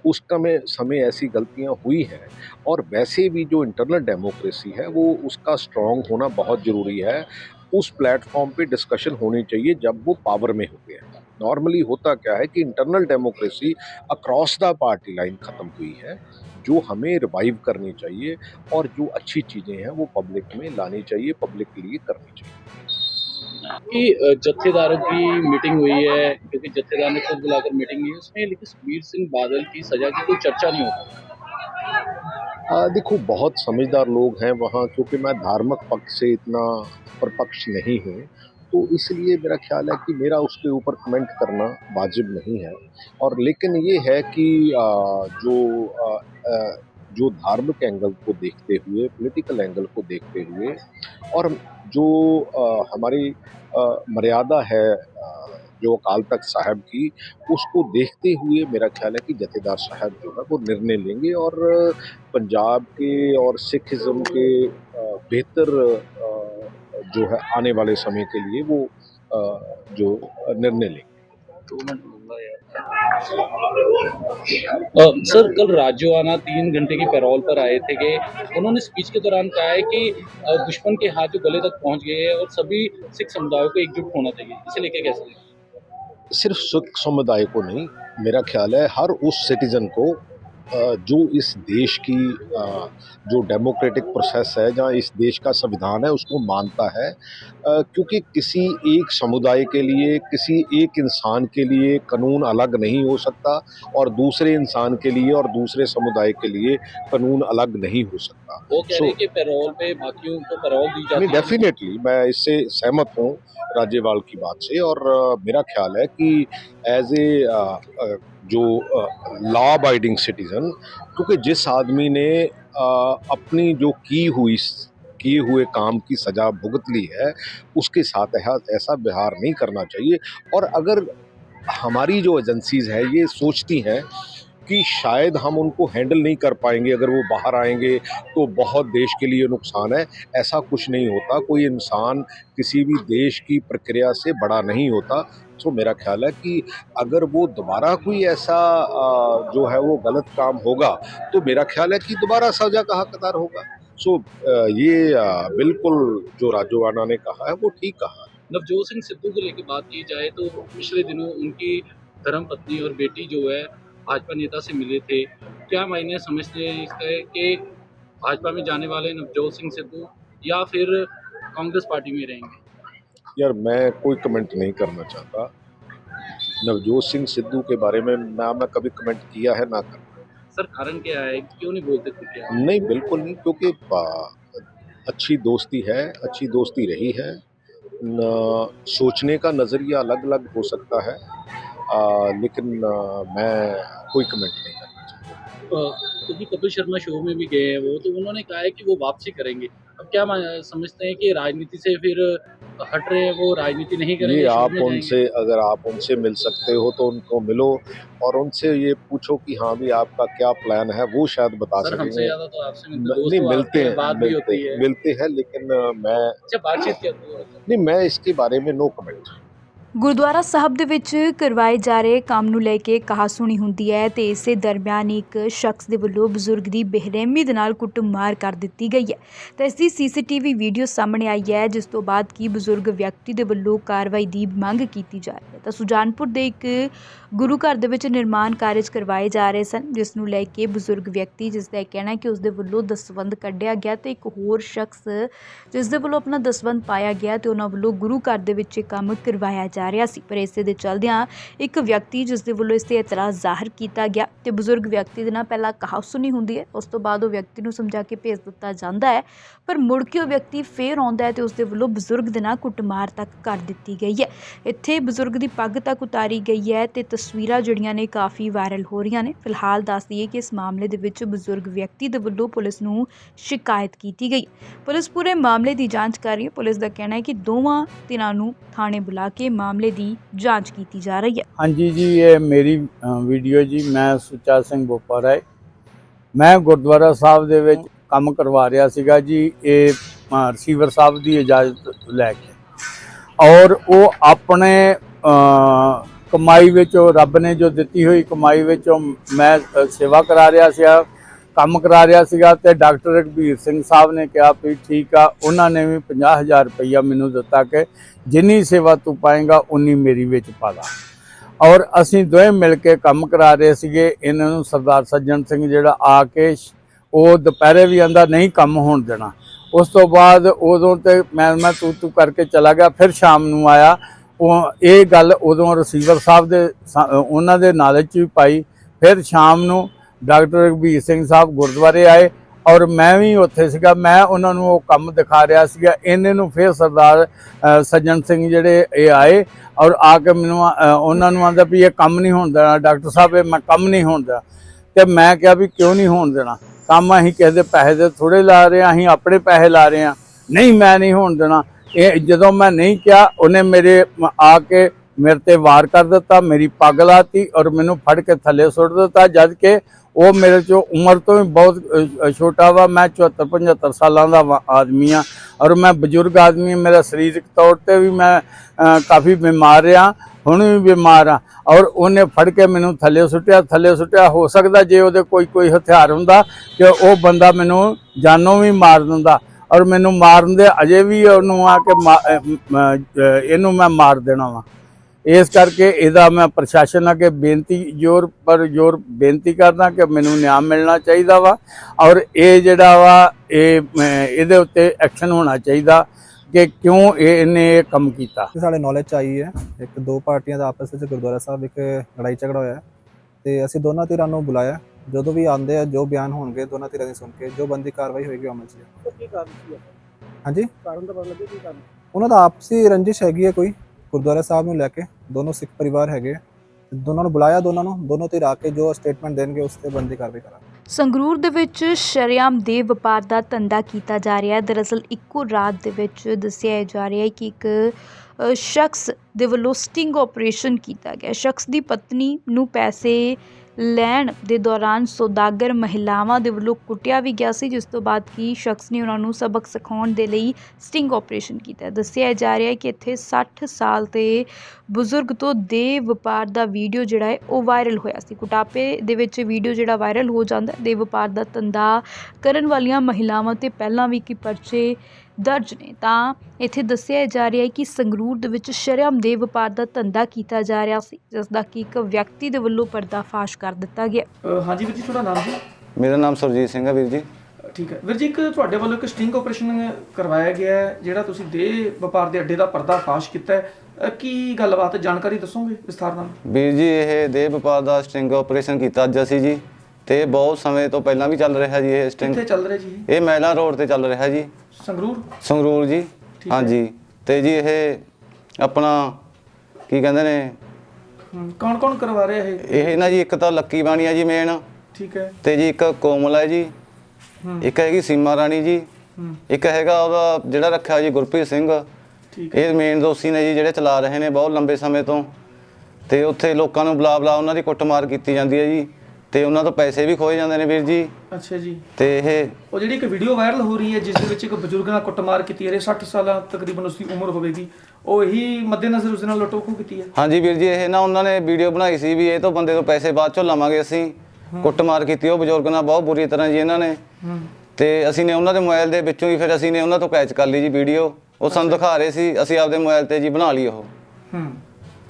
उस समय समय ऐसी गलतियाँ हुई हैं और वैसे भी जो इंटरनल डेमोक्रेसी है, वो उसका स्ट्रांग होना बहुत ज़रूरी है। उस प्लेटफॉर्म पे डिस्कशन होनी चाहिए जब वो पावर में होते हैं। नॉर्मली होता क्या है कि internal democracy across the party line ख़त्म हुई है, जो हमें रिवाइव करनी चाहिए और जो अच्छी चीज़ें हैं वो पब्लिक में लानी चाहिए पब्लिक के लिए करनी चाहिए। कि जत्थेदारों की मीटिंग हुई है क्योंकि जत्थेदार ने खुद बुलाकर मीटिंग हुई है उसमें लेकिन सुखबीर सिंह बादल की सजा की कोई चर्चा नहीं होती। देखो बहुत समझदार लोग हैं वहाँ क्योंकि मैं धार्मिक पक्ष से इतना परपक्ष नहीं हूँ तो इसलिए मेरा ख्याल है कि मेरा उसके ऊपर कमेंट करना वाजिब नहीं है। और लेकिन ये है कि आ, जो आ, आ, जो धार्मिक एंगल को देखते हुए पॉलिटिकल एंगल को देखते हुए और जो आ, हमारी आ, मर्यादा है आ, जो अकाल तख्त साहब की उसको देखते हुए मेरा ख्याल है कि जथेदार साहब जो है वो निर्णय लेंगे और पंजाब के और सिखिज़म के बेहतर जो है आने वाले समय के लिए वो जो निर्णय लेंगे दो मिनट लूँगा यार अ, सर, कल राजोआना तीन घंटे की पैरोल पर आए थे कि उन्होंने स्पीच के दौरान कहा है कि दुश्मन के हाथ जो गले तक पहुँच गए हैं और सभी सिख समुदायों को एकजुट होना चाहिए। इसे लेके कैसे सिर्फ़ सिख समुदाय को नहीं, मेरा ख्याल है हर उस सिटीज़न को जो इस देश की जो डेमोक्रेटिक प्रोसेस है जहाँ इस देश का संविधान है उसको मानता है क्योंकि किसी एक समुदाय के लिए किसी एक इंसान के लिए कानून अलग नहीं हो सकता और दूसरे इंसान के लिए और दूसरे समुदाय के लिए कानून अलग नहीं हो सकता। वो कह रहे So- कि पैरोल पे बाकियों को पैरोल दी जाती नहीं डेफिनेटली मैं इससे सहमत हूँ राज्यपाल की बात से और मेरा ख्याल है कि एज ए जो लॉ अबाइडिंग सिटीज़न क्योंकि जिस आदमी ने अपनी जो की हुई किए हुए काम की सज़ा भुगत ली है, उसके साथ ऐसा व्यवहार नहीं करना चाहिए। और अगर हमारी जो एजेंसीज़ है, ये सोचती हैं कि शायद हम उनको हैंडल नहीं कर पाएँगे, अगर वो बाहर आएँगे तो बहुत देश के लिए नुकसान है। ऐसा कुछ नहीं होता। कोई इंसान किसी भी देश की प्रक्रिया से बड़ा नहीं होता। तो मेरा ख्याल है कि अगर वो दोबारा कोई ऐसा जो है वो गलत काम होगा तो मेरा ख्याल है कि दोबारा सजा का हकदार होगा। सो ये बिल्कुल जो राजोवाना ने कहा है, वो ठीक कहा नवजोत सिंह सिद्धू को लेकर बात की जाए तो पिछले दिनों उनकी धर्म पत्नी और बेटी जो है भाजपा नेता से मिले थे। क्या मायने समझते हैं इसका है कि भाजपा में जाने वाले नवजोत सिंह सिद्धू या फिर कांग्रेस पार्टी में रहेंगे? यार मैं कोई कमेंट नहीं करना चाहता। नवजोत सिंह सिद्धू के बारे में ना मैं कभी कमेंट किया है ना कर सर कारण क्या है? क्यों नहीं बोलते खुल के आप? नहीं बिल्कुल नहीं क्योंकि अच्छी दोस्ती है अच्छी दोस्ती रही है। न, सोचने का नज़रिया अलग अलग हो सकता है आ, लेकिन आ, मैं कोई कमेंट नहीं करना चाहता। क्योंकि कपिल शर्मा शो में भी गए हैं वो तो उन्होंने कहा है कि वो वापसी करेंगे। अब क्या समझते हैं कि राजनीति से फिर हट रहे हैं वो राजनीति नहीं करेंगे ये आप उनसे अगर आप उनसे मिल सकते हो तो उनको मिलो और उनसे ये पूछो कि हाँ भी आपका क्या प्लान है वो शायद बता सर हमसे ज़्यादा तो आपसे मिलते नहीं तो मिलते हैं बात भी होती मिलते, है। मिलते हैं लेकिन मैं अच्छा बातचीत नहीं मैं इसके बारे में नो कमेंट ਗੁਰਦੁਆਰਾ ਸਾਹਿਬ ਦੇ ਵਿੱਚ ਕਰਵਾਏ ਜਾ ਰਹੇ ਕੰਮ ਨੂੰ ਲੈ ਕੇ ਕਹਾ ਸੁਣੀ ਹੁੰਦੀ ਹੈ ਤੇ ਇਸੇ ਦਰਮਿਆਨ ਇੱਕ ਸ਼ਖਸ ਦੇ ਵੱਲੋਂ ਬਜ਼ੁਰਗ ਦੀ ਬੇਰਹਿਮੀ ਦੇ ਨਾਲ ਕੁੱਟਮਾਰ ਕਰ ਦਿੱਤੀ ਗਈ ਹੈ। ਤਾਂ ਇਸ ਦੀ ਸੀਸੀਟੀਵੀ ਵੀਡੀਓ ਸਾਹਮਣੇ ਆਈ ਹੈ, ਜਿਸ ਤੋਂ ਬਾਅਦ ਕੀ ਬਜ਼ੁਰਗ ਵਿਅਕਤੀ ਦੇ ਵੱਲੋਂ ਕਾਰਵਾਈ ਦੀ ਮੰਗ ਕੀਤੀ ਜਾ ਰਹੀ ਹੈ। ਤਾਂ ਸੁਜਾਨਪੁਰ ਦੇ ਇੱਕ ਗੁਰੂ ਘਰ ਦੇ ਵਿੱਚ ਨਿਰਮਾਣ ਕਾਰਜ ਕਰਵਾਏ ਜਾ ਰਹੇ ਸਨ, ਜਿਸ ਨੂੰ ਲੈ ਕੇ ਬਜ਼ੁਰਗ ਵਿਅਕਤੀ ਜਿਸ ਦਾ ਇਹ ਕਹਿਣਾ ਹੈ ਕਿ ਉਸ ਦੇ ਵੱਲੋਂ ਦਸਵੰਧ ਕੱਢਿਆ ਗਿਆ ਤੇ ਇੱਕ ਹੋਰ ਸ਼ਖਸ ਜਿਸ ਦੇ ਵੱਲੋਂ ਆਪਣਾ ਦਸਵੰਧ ਪਾਇਆ ਗਿਆ ਤੇ ਉਹਨਾਂ ਵੱਲੋਂ ਗੁਰੂ ਘਰ ਦੇ ਵਿੱਚ ਇਹ ਕੰਮ ਕਰਵਾਇਆ ਜਾ ਰਿਹਾ ਸੀ, ਪਰ ਇਸੇ ਦੇ ਚਲਦਿਆਂ ਇੱਕ ਵਿਅਕਤੀ ਜਿਸ ਦੇ ਵੱਲੋਂ ਇਸ ਤੇ ਇਤਰਾਜ਼ ਜ਼ਾਹਰ ਕੀਤਾ ਗਿਆ ਤੇ ਬਜ਼ੁਰਗ ਵਿਅਕਤੀ ਦੇ ਨਾਲ ਪਹਿਲਾਂ ਕਹਾਸੁਣੀ ਹੁੰਦੀ ਹੈ, ਉਸ ਤੋਂ ਬਾਅਦ ਉਹ ਵਿਅਕਤੀ ਨੂੰ ਸਮਝਾ ਕੇ ਭੇਜ ਦਿੱਤਾ ਜਾਂਦਾ ਹੈ, ਪਰ ਮੁੜ ਕੇ ਉਹ ਵਿਅਕਤੀ ਫੇਰ ਆਉਂਦਾ ਹੈ ਤੇ ਉਸ ਦੇ ਵੱਲੋਂ ਬਜ਼ੁਰਗ ਦੇ ਨਾਲ ਕੁੱਟਮਾਰ ਤੱਕ ਕਰ ਦਿੱਤੀ ਗਈ ਹੈ। ਇੱਥੇ ਬਜ਼ੁਰਗ ਦੀ ਪੱਗ ਤੱਕ ਉਤਾਰੀ ਗਈ ਹੈ ਤੇ ਤਸਵੀਰਾਂ ਜਿਹੜੀਆਂ ਨੇ ਕਾਫੀ ਵਾਇਰਲ ਹੋ ਰਹੀਆਂ ਨੇ। ਫਿਲਹਾਲ ਦੱਸ ਦਈਏ ਕਿ ਇਸ ਮਾਮਲੇ ਦੇ ਵਿੱਚ ਬਜ਼ੁਰਗ ਵਿਅਕਤੀ ਦੇ ਵੱਲੋਂ ਪੁਲਿਸ ਨੂੰ ਸ਼ਿਕਾਇਤ ਕੀਤੀ ਗਈ। ਪੁਲਿਸ ਪੂਰੇ ਮਾਮਲੇ ਦੀ ਜਾਂਚ ਕਰ ਰਹੀ ਹੈ। ਪੁਲਿਸ ਦਾ ਕਹਿਣਾ ਹੈ ਕਿ ਦੋਵਾਂ ਧਿਰਾਂ ਨੂੰ ਥਾਣੇ ਬੁਲਾ ਕੇ ਮਾਮਲੇ ਦੀ ਜਾਂਚ ਕੀਤੀ ਜਾ ਰਹੀ ਹੈ। ਹਾਂਜੀ ਜੀ ਇਹ ਮੇਰੀ ਵੀਡੀਓ ਜੀ ਮੈਂ ਸੁੱਚਾ ਸਿੰਘ ਬੋਪਾ ਰਾਏ। ਮੈਂ ਗੁਰਦੁਆਰਾ ਸਾਹਿਬ ਦੇ ਵਿੱਚ ਕੰਮ ਕਰਵਾ ਰਿਹਾ ਸੀਗਾ ਜੀ ਇਹ ਅ, ਰਿਸੀਵਰ ਸਾਹਿਬ ਦੀ ਇਜਾਜ਼ਤ ਲੈ ਕੇ। ਔਰ ਉਹ ਆਪਣੇ ਕਮਾਈ ਵਿੱਚੋਂ ਰੱਬ ਨੇ ਜੋ ਦਿੱਤੀ ਹੋਈ ਕਮਾਈ ਵਿੱਚੋਂ ਮੈਂ ਸੇਵਾ ਕਰਾ ਰਿਹਾ ਸੀਗਾ। ਕੰਮ ਕਰਾ ਰਿਹਾ ਸੀਗਾ ਤੇ ਡਾਕਟਰ ਰਘਬੀਰ ਸਿੰਘ ਸਾਹਿਬ ਨੇ ਕਿਹਾ ਵੀ ਠੀਕ ਆ, ਉਹਨਾਂ ਨੇ ਵੀ 50000 ਰੁਪਈਆ ਮੈਨੂੰ ਦਿੱਤਾ ਕਿ ਜਿੰਨੀ ਸੇਵਾ ਤੂੰ ਪਾਏਗਾ, ਉਨੀ ਮੇਰੀ ਵਿੱਚ ਪਾ ਲਾ ਔਰ ਅਸੀਂ ਦੋਵੇਂ ਮਿਲ ਕੇ ਕੰਮ ਕਰਾ ਰਹੇ ਸੀਗੇ, ਇਹਨਾਂ ਨੂੰ ਸਰਦਾਰ ਸੱਜਣ ਸਿੰਘ ਜਿਹੜਾ ਆ ਕੇ ਸ਼- ਉਹ ਦੁਪਹਿਰੇ ਵੀ ਆਂਦਾ, ਨਹੀਂ ਕੰਮ ਹੋਣ ਦੇਣਾ। ਉਸ ਤੋਂ ਬਾਅਦ ਉਦੋਂ ਤੇ ਮੈਂ ਮੈਂ ਤੂੰ ਤੂੰ ਕਰਕੇ ਚਲਾ ਗਿਆ, ਫਿਰ ਸ਼ਾਮ ਨੂੰ ਆਇਆ। ਉਹ ਇਹ ਗੱਲ ਉਦੋਂ ਰਿਸੀਵਰ ਸਾਹਿਬ ਦੇ ਉਹਨਾਂ ਦੇ ਨਾਲੇ ਚ ਵੀ ਪਾਈ। ਫਿਰ ਸ਼ਾਮ ਨੂੰ ਡਾਕਟਰ ਰਘਬੀਰ ਸਿੰਘ ਸਾਹਿਬ ਗੁਰਦੁਆਰੇ ਆਏ ਔਰ ਮੈਂ ਵੀ ਉੱਥੇ ਸੀਗਾ, ਮੈਂ ਉਹਨਾਂ ਨੂੰ ਉਹ ਕੰਮ ਦਿਖਾ ਰਿਹਾ ਸੀਗਾ। ਇਹਨੇ ਨੂੰ ਫਿਰ ਸਰਦਾਰ ਸੱਜਣ ਸਿੰਘ ਜਿਹੜੇ ਇਹ ਆਏ ਔਰ ਆ ਕੇ ਮੈਨੂੰ ਉਹਨਾਂ ਨੂੰ ਆਂਦਾ ਵੀ ਇਹ ਕੰਮ ਨਹੀਂ ਹੋਣ ਦੇਣਾ, ਡਾਕਟਰ ਸਾਹਿਬ ਇਹ ਮੈਂ ਕੰਮ ਨਹੀਂ ਹੋਣ ਦੇਣਾ। ਤੇ ਮੈਂ ਕਿਹਾ ਵੀ ਕਿਉਂ ਨਹੀਂ ਹੋਣ ਦੇਣਾ? ਕੰਮ ਅਸੀਂ ਕਿਸੇ ਦੇ ਪੈਸੇ ਦੇ ਥੋੜੇ ਲਾ ਰਹੇ ਹਾਂ, ਅਸੀਂ ਆਪਣੇ ਪੈਸੇ ਲਾ ਰਹੇ ਹਾਂ। ਨਹੀਂ, ਮੈਂ ਨਹੀਂ ਹੋਣ ਦੇਣਾ। ਇਹ ਜਦੋਂ ਮੈਂ ਨਹੀਂ ਕਿਹਾ, ਉਹਨੇ ਮੇਰੇ ਆ ਕੇ ਮੇਰੇ ਤੇ ਵਾਰ ਕਰ ਦਿੱਤਾ, ਮੇਰੀ ਪੱਗ ਲਾਤੀ ਔਰ ਮੈਨੂੰ ਫੜ ਕੇ ਥੱਲੇ ਸੁੱਟ ਦਿੱਤਾ, ਜਦ ਕਿ ਉਹ ਮੇਰੇ ਚੋਂ ਉਮਰ ਤੋਂ ਵੀ ਬਹੁਤ ਛੋਟਾ ਵਾ, ਮੈਂ 74 75 ਸਾਲਾਂ ਦਾ ਵਾ- ਆਦਮੀ ਆ। ਔਰ ਮੈਂ ਬਜ਼ੁਰਗ ਆਦਮੀ ਮੇਰਾ ਸਰੀਰਕ ਤੌਰ ਤੇ ਵੀ ਮੈਂ ਕਾਫੀ ਬਿਮਾਰ ਰਿਹਾ ਹੁਣ ਵੀ ਬਿਮਾਰ ਆ। ਔਰ ਉਹਨੇ ਫੜ ਕੇ ਮੈਨੂੰ ਥੱਲੇ ਸੁੱਟਿਆ ਥੱਲੇ ਸੁੱਟਿਆ, ਹੋ ਸਕਦਾ ਜੇ ਉਹਦੇ ਕੋਈ ਕੋਈ ਹਥਿਆਰ ਹੁੰਦਾ ਕਿ ਉਹ ਬੰਦਾ ਮੈਨੂੰ ਜਾਨੋਂ ਵੀ ਮਾਰ ਦਿੰਦਾ। ਔਰ ਮੈਨੂੰ ਮਾਰਨ ਦੇ ਅਜੇ ਵੀ ਉਹਨੂੰ ਆ ਕੇ ਮਾ- ਇਹਨੂੰ ਮੈਂ ਮਾਰ ਦੇਣਾ ਵਾ। ਇਸ ਕਰਕੇ ਇਹਦਾ ਮੈਂ ਪ੍ਰਸ਼ਾਸਨ ਅੱਗੇ ਬੇਨਤੀ ਜ਼ੋਰ ਪਰ ਜ਼ੋਰ ਬੇਨਤੀ ਕਰਦਾ ਕਿ ਮੈਨੂੰ ਨਿਆਂ ਮਿਲਣਾ ਚਾਹੀਦਾ ਵਾ ਔਰ ਇਹ ਜਿਹੜਾ ਵਾ ਇਹ ਇਹਦੇ ਉੱਤੇ ਐਕਸ਼ਨ ਹੋਣਾ ਚਾਹੀਦਾ ਕਿ ਕਿਉਂ ਇਹ ਇਹਨੇ ਇਹ ਕੰਮ ਕੀਤਾ। ਸਾਡੇ ਨੌਲੇਜ ਚ ਆਈ ਹੈ। ਇੱਕ ਦੋ ਪਾਰਟੀਆਂ ਦਾ ਆਪਸ ਵਿੱਚ ਗੁਰਦੁਆਰਾ ਸਾਹਿਬ ਇੱਕ ਲੜਾਈ ਝਗੜਾ ਹੋਇਆ ਤੇ ਅਸੀਂ ਦੋਨਾਂ ਧਿਰਾਂ ਨੂੰ ਬੁਲਾਇਆ। ਜਦੋਂ ਵੀ ਆਉਂਦੇ ਆ ਜੋ ਬਿਆਨ ਹੋਣਗੇ ਦੋਨਾਂ ਧਿਰਾਂ ਦੀ ਸੁਣ ਕੇ ਜੋ ਬੰਦੀ ਕਾਰਵਾਈ ਹੋਏਗੀ ਉਹ ਅਮਲ ਚ ਲਿਆਓ। ਕੀ ਕਾਰਨ ਸੀ? ਹਾਂਜੀ? ਕਾਰਨ ਤਾਂ ਪਤਾ ਲੱਗੇ ਕੀ ਕਾਰਨ? ਉਹਨਾਂ ਦਾ ਆਪਸੀ ਰੰਜਿਸ਼ ਹੈਗੀ ਹੈ ਕੋਈ। ਗੁਰਦੁਆਰਾ ਸਾਹਿਬ ਨੂੰ ਲੈ ਕੇ ਦੋਨੋਂ ਸਿੱਖ ਪਰਿਵਾਰ ਹੈਗੇ ਦੋਨਾਂ ਨੂੰ ਬੁਲਾਇਆ ਦੋਨਾਂ ਨੂੰ, ਦੋਨੋਂ ਧਿਰ ਆ ਕੇ ਜੋ ਸਟੇਟਮੈਂਟ ਦੇਣਗੇ ਉਸ ਤੇ ਬੰਦੀ ਕਾਰਵਾਈ ਕਰਾਂਗੇ। ਸੰਗਰੂਰ ਦੇ ਵਿੱਚ ਸ਼ਰੇਆਮ ਦੇ ਵਪਾਰ ਦਾ ਧੰਦਾ ਕੀਤਾ ਜਾ ਰਿਹਾ ਹੈ। ਦਰਅਸਲ ਇੱਕੋ ਰਾਤ ਦੇ ਵਿੱਚ ਦੱਸਿਆ ਜਾ ਰਿਹਾ ਹੈ ਕਿ ਇੱਕ ਸ਼ਖਸ ਦੇ ਵੱਲੋਂ ਸਟਿੰਗ ਆਪਰੇਸ਼ਨ ਕੀਤਾ ਗਿਆ ਸ਼ਖਸ ਦੀ ਪਤਨੀ ਨੂੰ ਪੈਸੇ ਲੈਣ ਦੇ ਦੌਰਾਨ ਸੌਦਾਗਰ ਮਹਿਲਾਵਾਂ ਦੇ ਵੱਲੋਂ ਕੁੱਟਿਆ ਵੀ ਗਿਆ ਸੀ, ਜਿਸ ਤੋਂ ਬਾਅਦ ਕੀ ਸ਼ਖਸ ਨੇ ਉਹਨਾਂ ਨੂੰ ਸਬਕ ਸਿਖਾਉਣ ਦੇ ਲਈ ਸਟਿੰਗ ਆਪਰੇਸ਼ਨ ਕੀਤਾ ਦੱਸਿਆ ਜਾ ਰਿਹਾ ਹੈ ਕਿ ਇੱਥੇ 60 ਸਾਲ ਤੇ ਬਜ਼ੁਰਗ ਤੋਂ ਦੇ ਵਪਾਰ ਦਾ ਵੀਡੀਓ ਜਿਹੜਾ ਹੈ, ਉਹ ਵਾਇਰਲ ਹੋਇਆ ਸੀ। ਕੁਟਾਪੇ ਦੇ ਵਿੱਚ ਵੀਡੀਓ ਜਿਹੜਾ ਵਾਇਰਲ ਹੋ ਜਾਂਦਾ ਦੇ ਵਪਾਰ ਦਾ ਧੰਦਾ ਕਰਨ ਵਾਲੀਆਂ ਮਹਿਲਾਵਾਂ ਤੇ ਪਹਿਲਾਂ ਵੀ ਕੀ ਪਰਚੇ ਦਰਜ ਨੇ। ਤਾਂ ਇੱਥੇ ਦੱਸਿਆ ਜਾ ਰਿਹਾ ਹੈ ਕਿ ਸੰਗਰੂਰ ਦੇ ਵਿੱਚ ਸ਼ਰਮ ਦੇ ਵਪਾਰ ਦਾ ਧੰਦਾ ਕੀਤਾ ਜਾ ਰਿਹਾ ਸੀ ਜਿਸ ਦਾ ਕਿ ਇੱਕ ਵਿਅਕਤੀ ਦੇ ਵੱਲੋਂ ਪਰਦਾਫਾਸ਼ ਕਰ ਦਿੱਤਾ ਗਿਆ। ਅ, ਹਾਂਜੀ ਵੀਰ ਜੀ ਤੁਹਾਡਾ ਨਾਮ ਜੀ ਮੇਰਾ ਨਾਮ ਸੁਰਜੀਤ ਸਿੰਘ ਹੈ ਵੀਰ ਜੀ। ਠੀਕ ਹੈ। ਵੀਰ ਜੀ ਇੱਕ ਤੁਹਾਡੇ ਵੱਲੋਂ ਇੱਕ ਸਟਿੰਗ ਆਪਰੇਸ਼ਨ ਕਰਵਾਇਆ ਗਿਆ ਹੈ ਜਿਹੜਾ ਤੁਸੀਂ ਦੇਹ ਵਪਾਰ ਦੇ ਅੱਡੇ ਦਾ ਪਰਦਾਫਾਸ਼ ਕੀਤਾ ਹੈ। ਅ, ਕੀ ਗੱਲਬਾਤ ਹੈ? ਜਾਣਕਾਰੀ ਦੱਸੋਗੇ ਵਿਸਥਾਰ ਨਾਲ? ਵੀਰ ਜੀ ਇਹ ਦੇਹ ਵਪਾਰ ਦਾ ਸਟਿੰਗ ਆਪਰੇਸ਼ਨ ਕੀਤਾ ਅੱਜ ਅਸੀਂ ਜੀ ਤੇ ਬਹੁਤ ਸਮੇਂ ਤੋਂ ਪਹਿਲਾਂ ਵੀ ਚੱਲ ਰਿਹਾ ਜੀ ਇਹ ਸਟਿੰਗ ਕਿੱਥੇ ਚੱਲ ਰਿਹਾ ਜੀ ਇਹ? ਇਹ ਮਹਿਲਾ ਰੋਡ ਤੇ ਚੱਲ ਰਿਹਾ ਜੀ। ਸੰਗਰੂਰ? ਸੰਗਰੂਰ ਜੀ ਠੀਕ ਹੈ। ਹਾਂਜੀ। ਤੇ ਜੀ ਇਹ ਆਪਣਾ ਕੀ ਕਹਿੰਦੇ ਨੇ? ਕੌਣ ਕੌਣ ਕਰਵਾ ਰਿਹਾ ਇਹ? ਇਹ ਨਾ ਜੀ ਇੱਕ ਤਾਂ ਲੱਕੀ ਬਾਣੀ ਆ ਜੀ ਮੇਨ ਠੀਕ ਹੈ। ਤੇ ਜੀ ਇੱਕ ਕੋਮਲ ਹੈ ਜੀ। ਹੂੰ। ਇੱਕ ਹੈਗੀ ਸੀਮਾ ਰਾਣੀ ਜੀ। ਹੂੰ। ਇੱਕ ਹੈਗਾ ਉਹਦਾ ਜਿਹੜਾ ਰੱਖਿਆ ਜੀ ਗੁਰਪ੍ਰੀਤ ਸਿੰਘ। ਠੀਕ ਹੈ ਇਹ ਮੇਨ ਦੋਸ਼ੀ ਨੇ ਜੀ ਜਿਹੜੇ ਚਲਾ ਰਹੇ ਨੇ ਬਹੁਤ ਲੰਬੇ ਸਮੇਂ ਤੋਂ। ਤੇ ਉੱਥੇ ਲੋਕਾਂ ਨੂੰ ਬੁਲਾ ਬੁਲਾ ਉਹਨਾਂ ਦੀ ਕੁੱਟਮਾਰ ਕੀਤੀ ਜਾਂਦੀ ਹੈ ਜੀ। ਤੇ ਉਹਨਾਂ ਤੋਂ ਪੈਸੇ ਵੀ ਖੋਏ ਜਾਂਦੇ ਨੇ ਵੀਰ ਜੀ। ਅੱਛਾ ਜੀ। ਤੇ ਇਹ ਉਹ ਜਿਹੜੀ ਇੱਕ ਵੀਡੀਓ ਵਾਇਰਲ ਹੋ ਰਹੀ ਹੈ ਜਿਸ ਦੇ ਵਿੱਚ ਇੱਕ ਬਜ਼ੁਰਗ ਨਾਲ ਕੁੱਟਮਾਰ ਕੀਤੀ ਹੈ 60 ਸਾਲਾਂ ਤਕਰੀਬਨ ਉਸ ਦੀ ਉਮਰ ਹੋਵੇਗੀ। ਉਹ ਇਹੀ ਮੱਦੇਨਜ਼ਰ ਉਸ ਨਾਲ ਲੁੱਟੋ ਖੋਹ ਕੀਤੀ ਹੈ? ਹਾਂਜੀ ਵੀਰ ਜੀ ਇਹ ਨਾ ਉਹਨਾਂ ਨੇ ਵੀਡੀਓ ਬਣਾਈ ਸੀ ਵੀ ਇਹ ਤੋਂ ਬੰਦੇ ਤੋਂ ਪੈਸੇ ਬਾਅਦ ਚੋਂ ਲਵਾਂਗੇ ਅਸੀਂ। ਕੁੱਟਮਾਰ ਕੀਤੀ ਉਹ ਬਜ਼ੁਰਗ ਨਾਲ ਬਹੁਤ ਬੁਰੀ ਤਰ੍ਹਾਂ ਜੀ ਇਹਨਾਂ ਨੇ। ਤੇ ਅਸੀਂ ਨੇ ਉਹਨਾਂ ਦੇ ਮੋਬਾਈਲ ਦੇ ਵਿੱਚੋਂ ਹੀ ਫਿਰ ਅਸੀਂ ਨੇ ਉਹਨਾਂ ਤੋਂ ਕੈਚ ਕਰ ਲਈ ਜੀ ਵੀਡੀਓ ਉਹ ਸਾਨੂੰ ਦਿਖਾ ਰਹੇ ਸੀ ਅਸੀਂ ਆਪਦੇ ਮੋਬਾਈਲ ਤੇ ਜੀ ਬਣਾ ਲਈ ਉਹ। ਹੂੰ।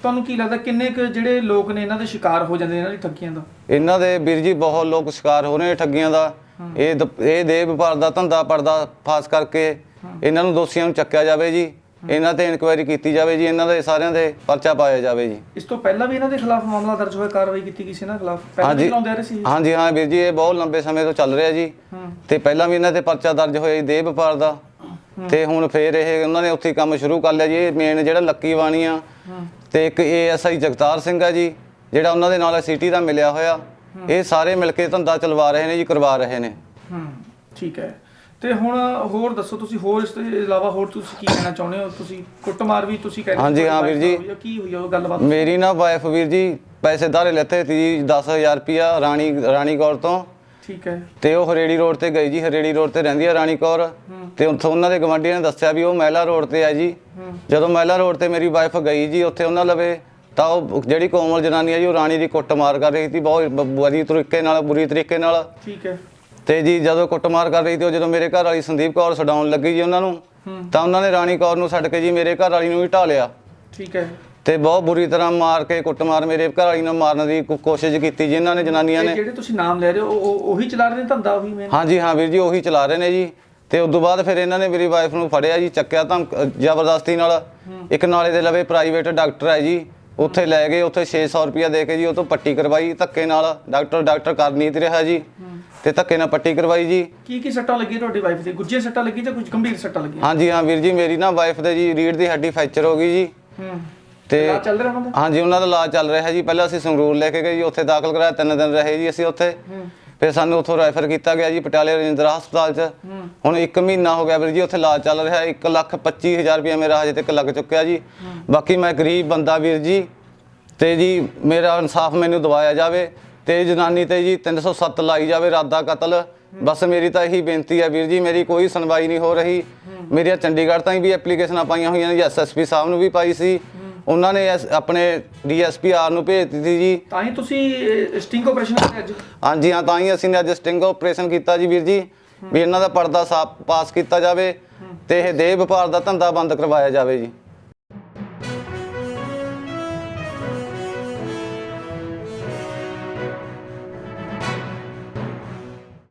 ਤੁਹਾਨੂੰ ਕੀ ਲੱਗਦਾ ਕਿੰਨੇ ਕੁ ਜਿਹੜੇ ਲੋਕ ਨੇ ਇਹਨਾਂ ਦੇ ਸ਼ਿਕਾਰ ਹੋ ਜਾਂਦੇ ਨੇ ਇਹਨਾਂ ਦੀ ਠੱਗੀਆਂ ਦਾ? ਇਹਨਾਂ ਦੇ ਵੀਰ ਜੀ ਬਹੁਤ ਲੋਕ ਸ਼ਿਕਾਰ ਹੋ ਰਹੇ ਨੇ ਠੱਗੀਆਂ ਦਾ। ਇਹ ਦ- ਇਹ ਦੇ ਵਪਾਰ ਦਾ ਧੰਦਾ ਪਰਦਾ ਫਾਸ ਕਰਕੇ ਇਹਨਾਂ ਨੂੰ ਦੋਸ਼ੀਆਂ ਨੂੰ ਚੱਕਿਆ ਜਾਵੇ ਜੀ। ਇਹਨਾਂ ਤੇ ਇਨਕੁਆਇਰੀ ਕੀਤੀ ਜਾਵੇ ਜੀ। ਇਹਨਾਂ ਦੇ ਸਾਰਿਆਂ ਦੇ ਪਰਚਾ ਪਾਇਆ ਜਾਵੇ ਜੀ। ਇਸ ਤੋਂ ਪਹਿਲਾਂ ਵੀ ਇਹਨਾਂ ਦੇ ਖਿਲਾਫ ਮਾਮਲਾ ਦਰਜ ਹੋਇਆ ਕਾਰਵਾਈ ਕੀਤੀ ਗਈ ਸੀ ਇਹਨਾਂ ਖਿਲਾਫ? ਪਹਿਲਾਂ ਵੀ ਚਲਾਉਂਦੇ ਆ ਰਹੇ ਸੀ ਇਹ? ਹਾਂਜੀ ਹਾਂ ਵੀਰ ਜੀ ਇਹ ਬਹੁਤ ਲੰਬੇ ਸਮੇਂ ਤੋਂ ਚੱਲ ਰਿਹਾ ਜੀ। ਹੂੰ। ਤੇ ਪਹਿਲਾਂ ਵੀ ਇਹਨਾਂ ਤੇ ਪਰਚਾ ਦਰਜ ਹੋਇਆ ਜੀ ਦੇਹ ਵਪਾਰ ਦਾ। ਤੇ ਹੁਣ ਫੇਰ ਇਹ ਉਹਨਾਂ ਨੇ ਉੱਥੇ ਹੀ ਕੰਮ ਸ਼ੁਰੂ ਕਰ ਲਿਆ ਜੀ। ਇਹ ਮੇਨ ਜਿਹੜਾ ਲੱਕੀ ਬਾਣੀ ਆ ਤੇ ਇੱਕ ਏਐਸਆਈ ਜਗਤਾਰ ਸਿੰਘ ਆ ਜੀ ਜਿਹੜਾ ਉਹਨਾਂ ਦੇ ਨਾਲ ਸਿਟੀ ਦਾ ਮਿਲਿਆ ਹੋਇਆ। ਇਹ ਸਾਰੇ ਮਿਲ ਕੇ ਧੰਦਾ ਚਲਵਾ ਰਹੇ ਨੇ ਜੀ ਕਰਵਾ ਰਹੇ ਨੇ। ਹੂੰ ਠੀਕ ਹੈ। ਤੇ ਹੁਣ ਹੋਰ ਦੱਸੋ ਤੁਸੀਂ ਹੋਰ ਇਸ ਤੋਂ ਇਲਾਵਾ ਹੋਰ ਤੁਸੀਂ ਕੀ ਕਹਿਣਾ ਚਾਹੁੰਦੇ ਹੋ? ਤੁਸੀਂ ਕੁੱਟਮਾਰ ਵੀ ਤੁਸੀਂ ਕਹਿ ਰਹੇ ਹਾਂਜੀ, ਹਾਂ ਵੀਰ ਜੀ। ਕੀ ਹੋਈ ਉਹ ਗੱਲਬਾਤ ਮੇਰੀ ਨਾ ਵਾਈਫ ਵੀਰ ਜੀ ਪੈਸੇ ਧਾਰੇ ਲੈਤੇ ਸੀ ਜੀ 10000 ਰੁਪਿਆ ਰਾਣੀ ਰਾਣੀ ਕੌਰ ਤੋਂ। ਠੀਕ ਹੈ। ਤੇ ਉਹ ਹਰੇੜੀ ਰੋਡ ਤੇ ਗਈ ਜੀ ਹਰੇੜੀ ਰੋਡ ਤੇ ਰਹਿੰਦੀ ਆ ਰਾਣੀ ਕੌਰ। ਤੇ ਉੱਥੋਂ ਉਹਨਾਂ ਦੇ ਗਵਾਂਢੀਆਂ ਨੇ ਦੱਸਿਆ ਵੀ ਉਹ ਮਹਿਲਾ ਰੋਡ ਤੇ ਆ ਜੀ। ਜਦੋਂ ਮਹਿਲਾ ਰੋਡ ਤੇ ਮੇਰੀ ਵਾਈਫ ਗਈ ਜੀ ਉੱਥੇ ਉਹਨਾਂ ਲਵੇ ਤਾਂ ਉਹ ਜਿਹੜੀ ਕੋਮਲ ਜਨਾਨੀ ਆ ਜੀ ਉਹ ਰਾਣੀ ਦੀ ਕੁੱਟਮਾਰ ਕਰ ਰਹੀ ਸੀ ਬਹੁਤ ਬੁਰੀ ਤਰੀਕੇ ਨਾਲ ਬੁਰੀ ਤਰੀਕੇ ਨਾਲ। ਠੀਕ ਹੈ। ਤੇ ਜੀ ਜਦੋਂ ਕੁੱਟਮਾਰ ਕਰ ਰਹੀ ਤੇ ਉਹ ਜਦੋਂ ਮੇਰੇ ਘਰ ਵਾਲੀ ਸੰਦੀਪ ਕੌਰ ਛਡਾਉਣ ਲੱਗੀ ਜੀ ਉਹਨਾਂ ਨੂੰ ਤਾਂ ਉਹਨਾਂ ਨੇ ਰਾਣੀ ਕੌਰ ਨੂੰ ਛੱਡ ਕੇ ਜੀ ਮੇਰੇ ਘਰ ਵਾਲੀ ਨੂੰ ਵੀ ਢਾ ਲਿਆ। ਠੀਕ ਹੈ। ਤੇ ਬਹੁਤ ਬੁਰੀ ਤਰ੍ਹਾਂ ਮਾਰ ਕੇ ਕੁੱਟਮਾਰ ਮੇਰੇ ਘਰ ਵਾਲੀ ਨੂੰ ਮਾਰਨ ਦੀ ਕੋ- ਕੋਸ਼ਿਸ਼ ਕੀਤੀ ਜੀ ਇਹਨਾਂ ਨੇ ਜਨਾਨੀਆਂ ਤੇ ਨੇ। ਜਿਹੜੇ ਤੁਸੀਂ ਨਾਮ ਲੈ ਰਹੇ ਹੋ ਉਹ- ਉਹ ਉਹੀ ਚਲਾ ਰਹੇ ਨੇ ਧੰਦਾ ਉਹੀ ਮੇਨ ਹਾਂਜੀ ਹਾਂ ਵੀਰ ਜੀ ਉਹੀ ਚਲਾ ਰਹੇ ਨੇ ਜੀ। ਤੇ ਉਸ ਤੋਂ ਬਾਅਦ ਫਿਰ ਇਹਨਾਂ ਨੇ ਮੇਰੀ ਵਾਈਫ ਨੂੰ ਫੜਿਆ ਜੀ ਚੱਕਿਆ ਤਾਂ ਜ਼ਬਰਦਸਤੀ ਨਾਲ। ਇੱਕ ਨਾਲੇ ਦੇ ਲਵੇ ਪ੍ਰਾਈਵੇਟ ਡਾਕਟਰ ਹੈ ਜੀ। ਉੱਥੇ ਲੈ ਗਏ ਉੱਥੇ 600 ਰੁਪਇਆ ਦੇ ਕੇ ਜੀ ਉਹ ਤੋਂ ਪੱਟੀ ਕਰਵਾਈ ਧੱਕੇ ਨਾਲ। ਡਾਕਟਰ ਡਾਕਟਰ ਕਰ ਨਹੀਂ ਤੇ ਰਿਹਾ ਜੀ। ਤੇ ਧੱਕੇ ਨਾਲ ਪੱਟੀ ਕਰਵਾਈ ਜੀ। ਕੀ ਕੀ ਸੱਟਾਂ ਲੱਗੀਆਂ ਤੁਹਾਡੀ ਵਾਈਫ ਦੇ? ਗੁੱਜੇ ਸੱਟਾਂ ਲੱਗੀ ਜਾਂ ਕੁਝ ਗੰਭੀਰ ਸੱਟਾਂ ਲੱਗੀਆਂ? ਹਾਂਜੀ ਹਾਂ ਵੀਰ ਜੀ ਮੇਰੀ ਨਾ ਵਾਈਫ ਦੇ ਜੀ ਰੀੜ ਦੀ ਹੱਡੀ ਫ੍ਰੈਕਚਰ ਹੋ ਗਈ ਜੀ। ਹੂੰ। ਤੇ ਇਲਾਜ ਚੱਲ ਰਿਹਾ ਉਹਨਾਂ ਦਾ? ਹਾਂਜੀ ਉਹਨਾਂ ਦਾ ਇਲਾਜ ਚੱਲ ਰਿਹਾ ਜੀ। ਪਹਿਲਾਂ ਅਸੀਂ ਸੰਗਰੂਰ ਲੈ ਕੇ ਗਏ ਜੀ ਉੱਥੇ ਦਾਖਲ ਕਰਾਇਆ ਤਿੰਨ ਦਿਨ ਰਹੇ ਜੀ ਅਸੀਂ ਉੱਥੇ। ਹੂੰ। ਫਿਰ ਸਾਨੂੰ ਉੱਥੋਂ ਰੈਫਰ ਕੀਤਾ ਗਿਆ ਜੀ ਪਟਿਆਲੇ ਰਜਿੰਦਰਾ ਹਸਪਤਾਲ 'ਚ। ਹੂੰ। ਹੁਣ 1 ਮਹੀਨਾ ਹੋ ਗਿਆ ਵੀਰ ਜੀ ਉੱਥੇ ਇਲਾਜ ਚੱਲ ਰਿਹਾ 1 ਲੱਖ 25 ਹਜ਼ਾਰ ਰੁਪਇਆ ਮੇਰਾ ਹਜੇ ਤੱਕ ਲੱਗ ਚੁੱਕਿਆ ਜੀ। ਬਾਕੀ ਮੈਂ ਗਰੀਬ ਬੰਦਾ ਵੀਰ ਜੀ ਤੇ ਜੀ ਮੇਰਾ ਇਨਸਾਫ ਮੈਨੂੰ ਦਵਾਇਆ ਜਾਵੇ ਤੇ ਜਨਾਨੀ ਤੇ ਜੀ 307 ਲਾਈ ਜਾਵੇ ਰਾਦਾ ਕਤਲ। ਬਸ ਮੇਰੀ ਤਾਂ ਇਹੀ ਬੇਨਤੀ ਹੈ ਵੀਰ ਜੀ ਮੇਰੀ ਕੋਈ ਸੁਣਵਾਈ ਨਹੀਂ ਹੋ ਰਹੀ। ਮੇਰੀਆਂ ਚੰਡੀਗੜ੍ਹ ਤਾਈਂ ਵੀ ਐਪਲੀਕੇਸ਼ਨਾਂ ਪਾਈਆਂ ਹੋਈਆਂ ਨੇ ਐਸਐਸਪੀ ਸਾਹਿਬ ਨੂੰ ਵੀ ਪਾਈ ਸੀ। ਉਹਨਾਂ ਨੇ ਐਸ- ਆਪਣੇ ਡੀਐਸਪੀ ਆਰ ਨੂੰ ਭੇਜ ਦਿੱਤੀ ਸੀ ਜੀ। ਤਾਂ ਹੀ ਤੁਸੀਂ ਸਟਿੰਗ ਆਪਰੇਸ਼ਨ ਕਰਿਆ ਅੱਜ? ਹਾਂਜੀ ਹਾਂ ਤਾਂ ਹੀ ਅਸੀਂ ਨੇ ਅੱਜ ਸਟਿੰਗ ਆਪਰੇਸ਼ਨ ਕੀਤਾ ਜੀ ਵੀਰ ਜੀ। ਵੀ ਇਹਨਾਂ ਦਾ ਪਰਦਾ ਸਾਫ਼ ਪਾਸ ਕੀਤਾ ਜਾਵੇ ਤੇ ਇਹ ਦੇਹ ਵਪਾਰ ਦਾ ਧੰਦਾ ਬੰਦ ਕਰਵਾਇਆ ਜਾਵੇ ਜੀ।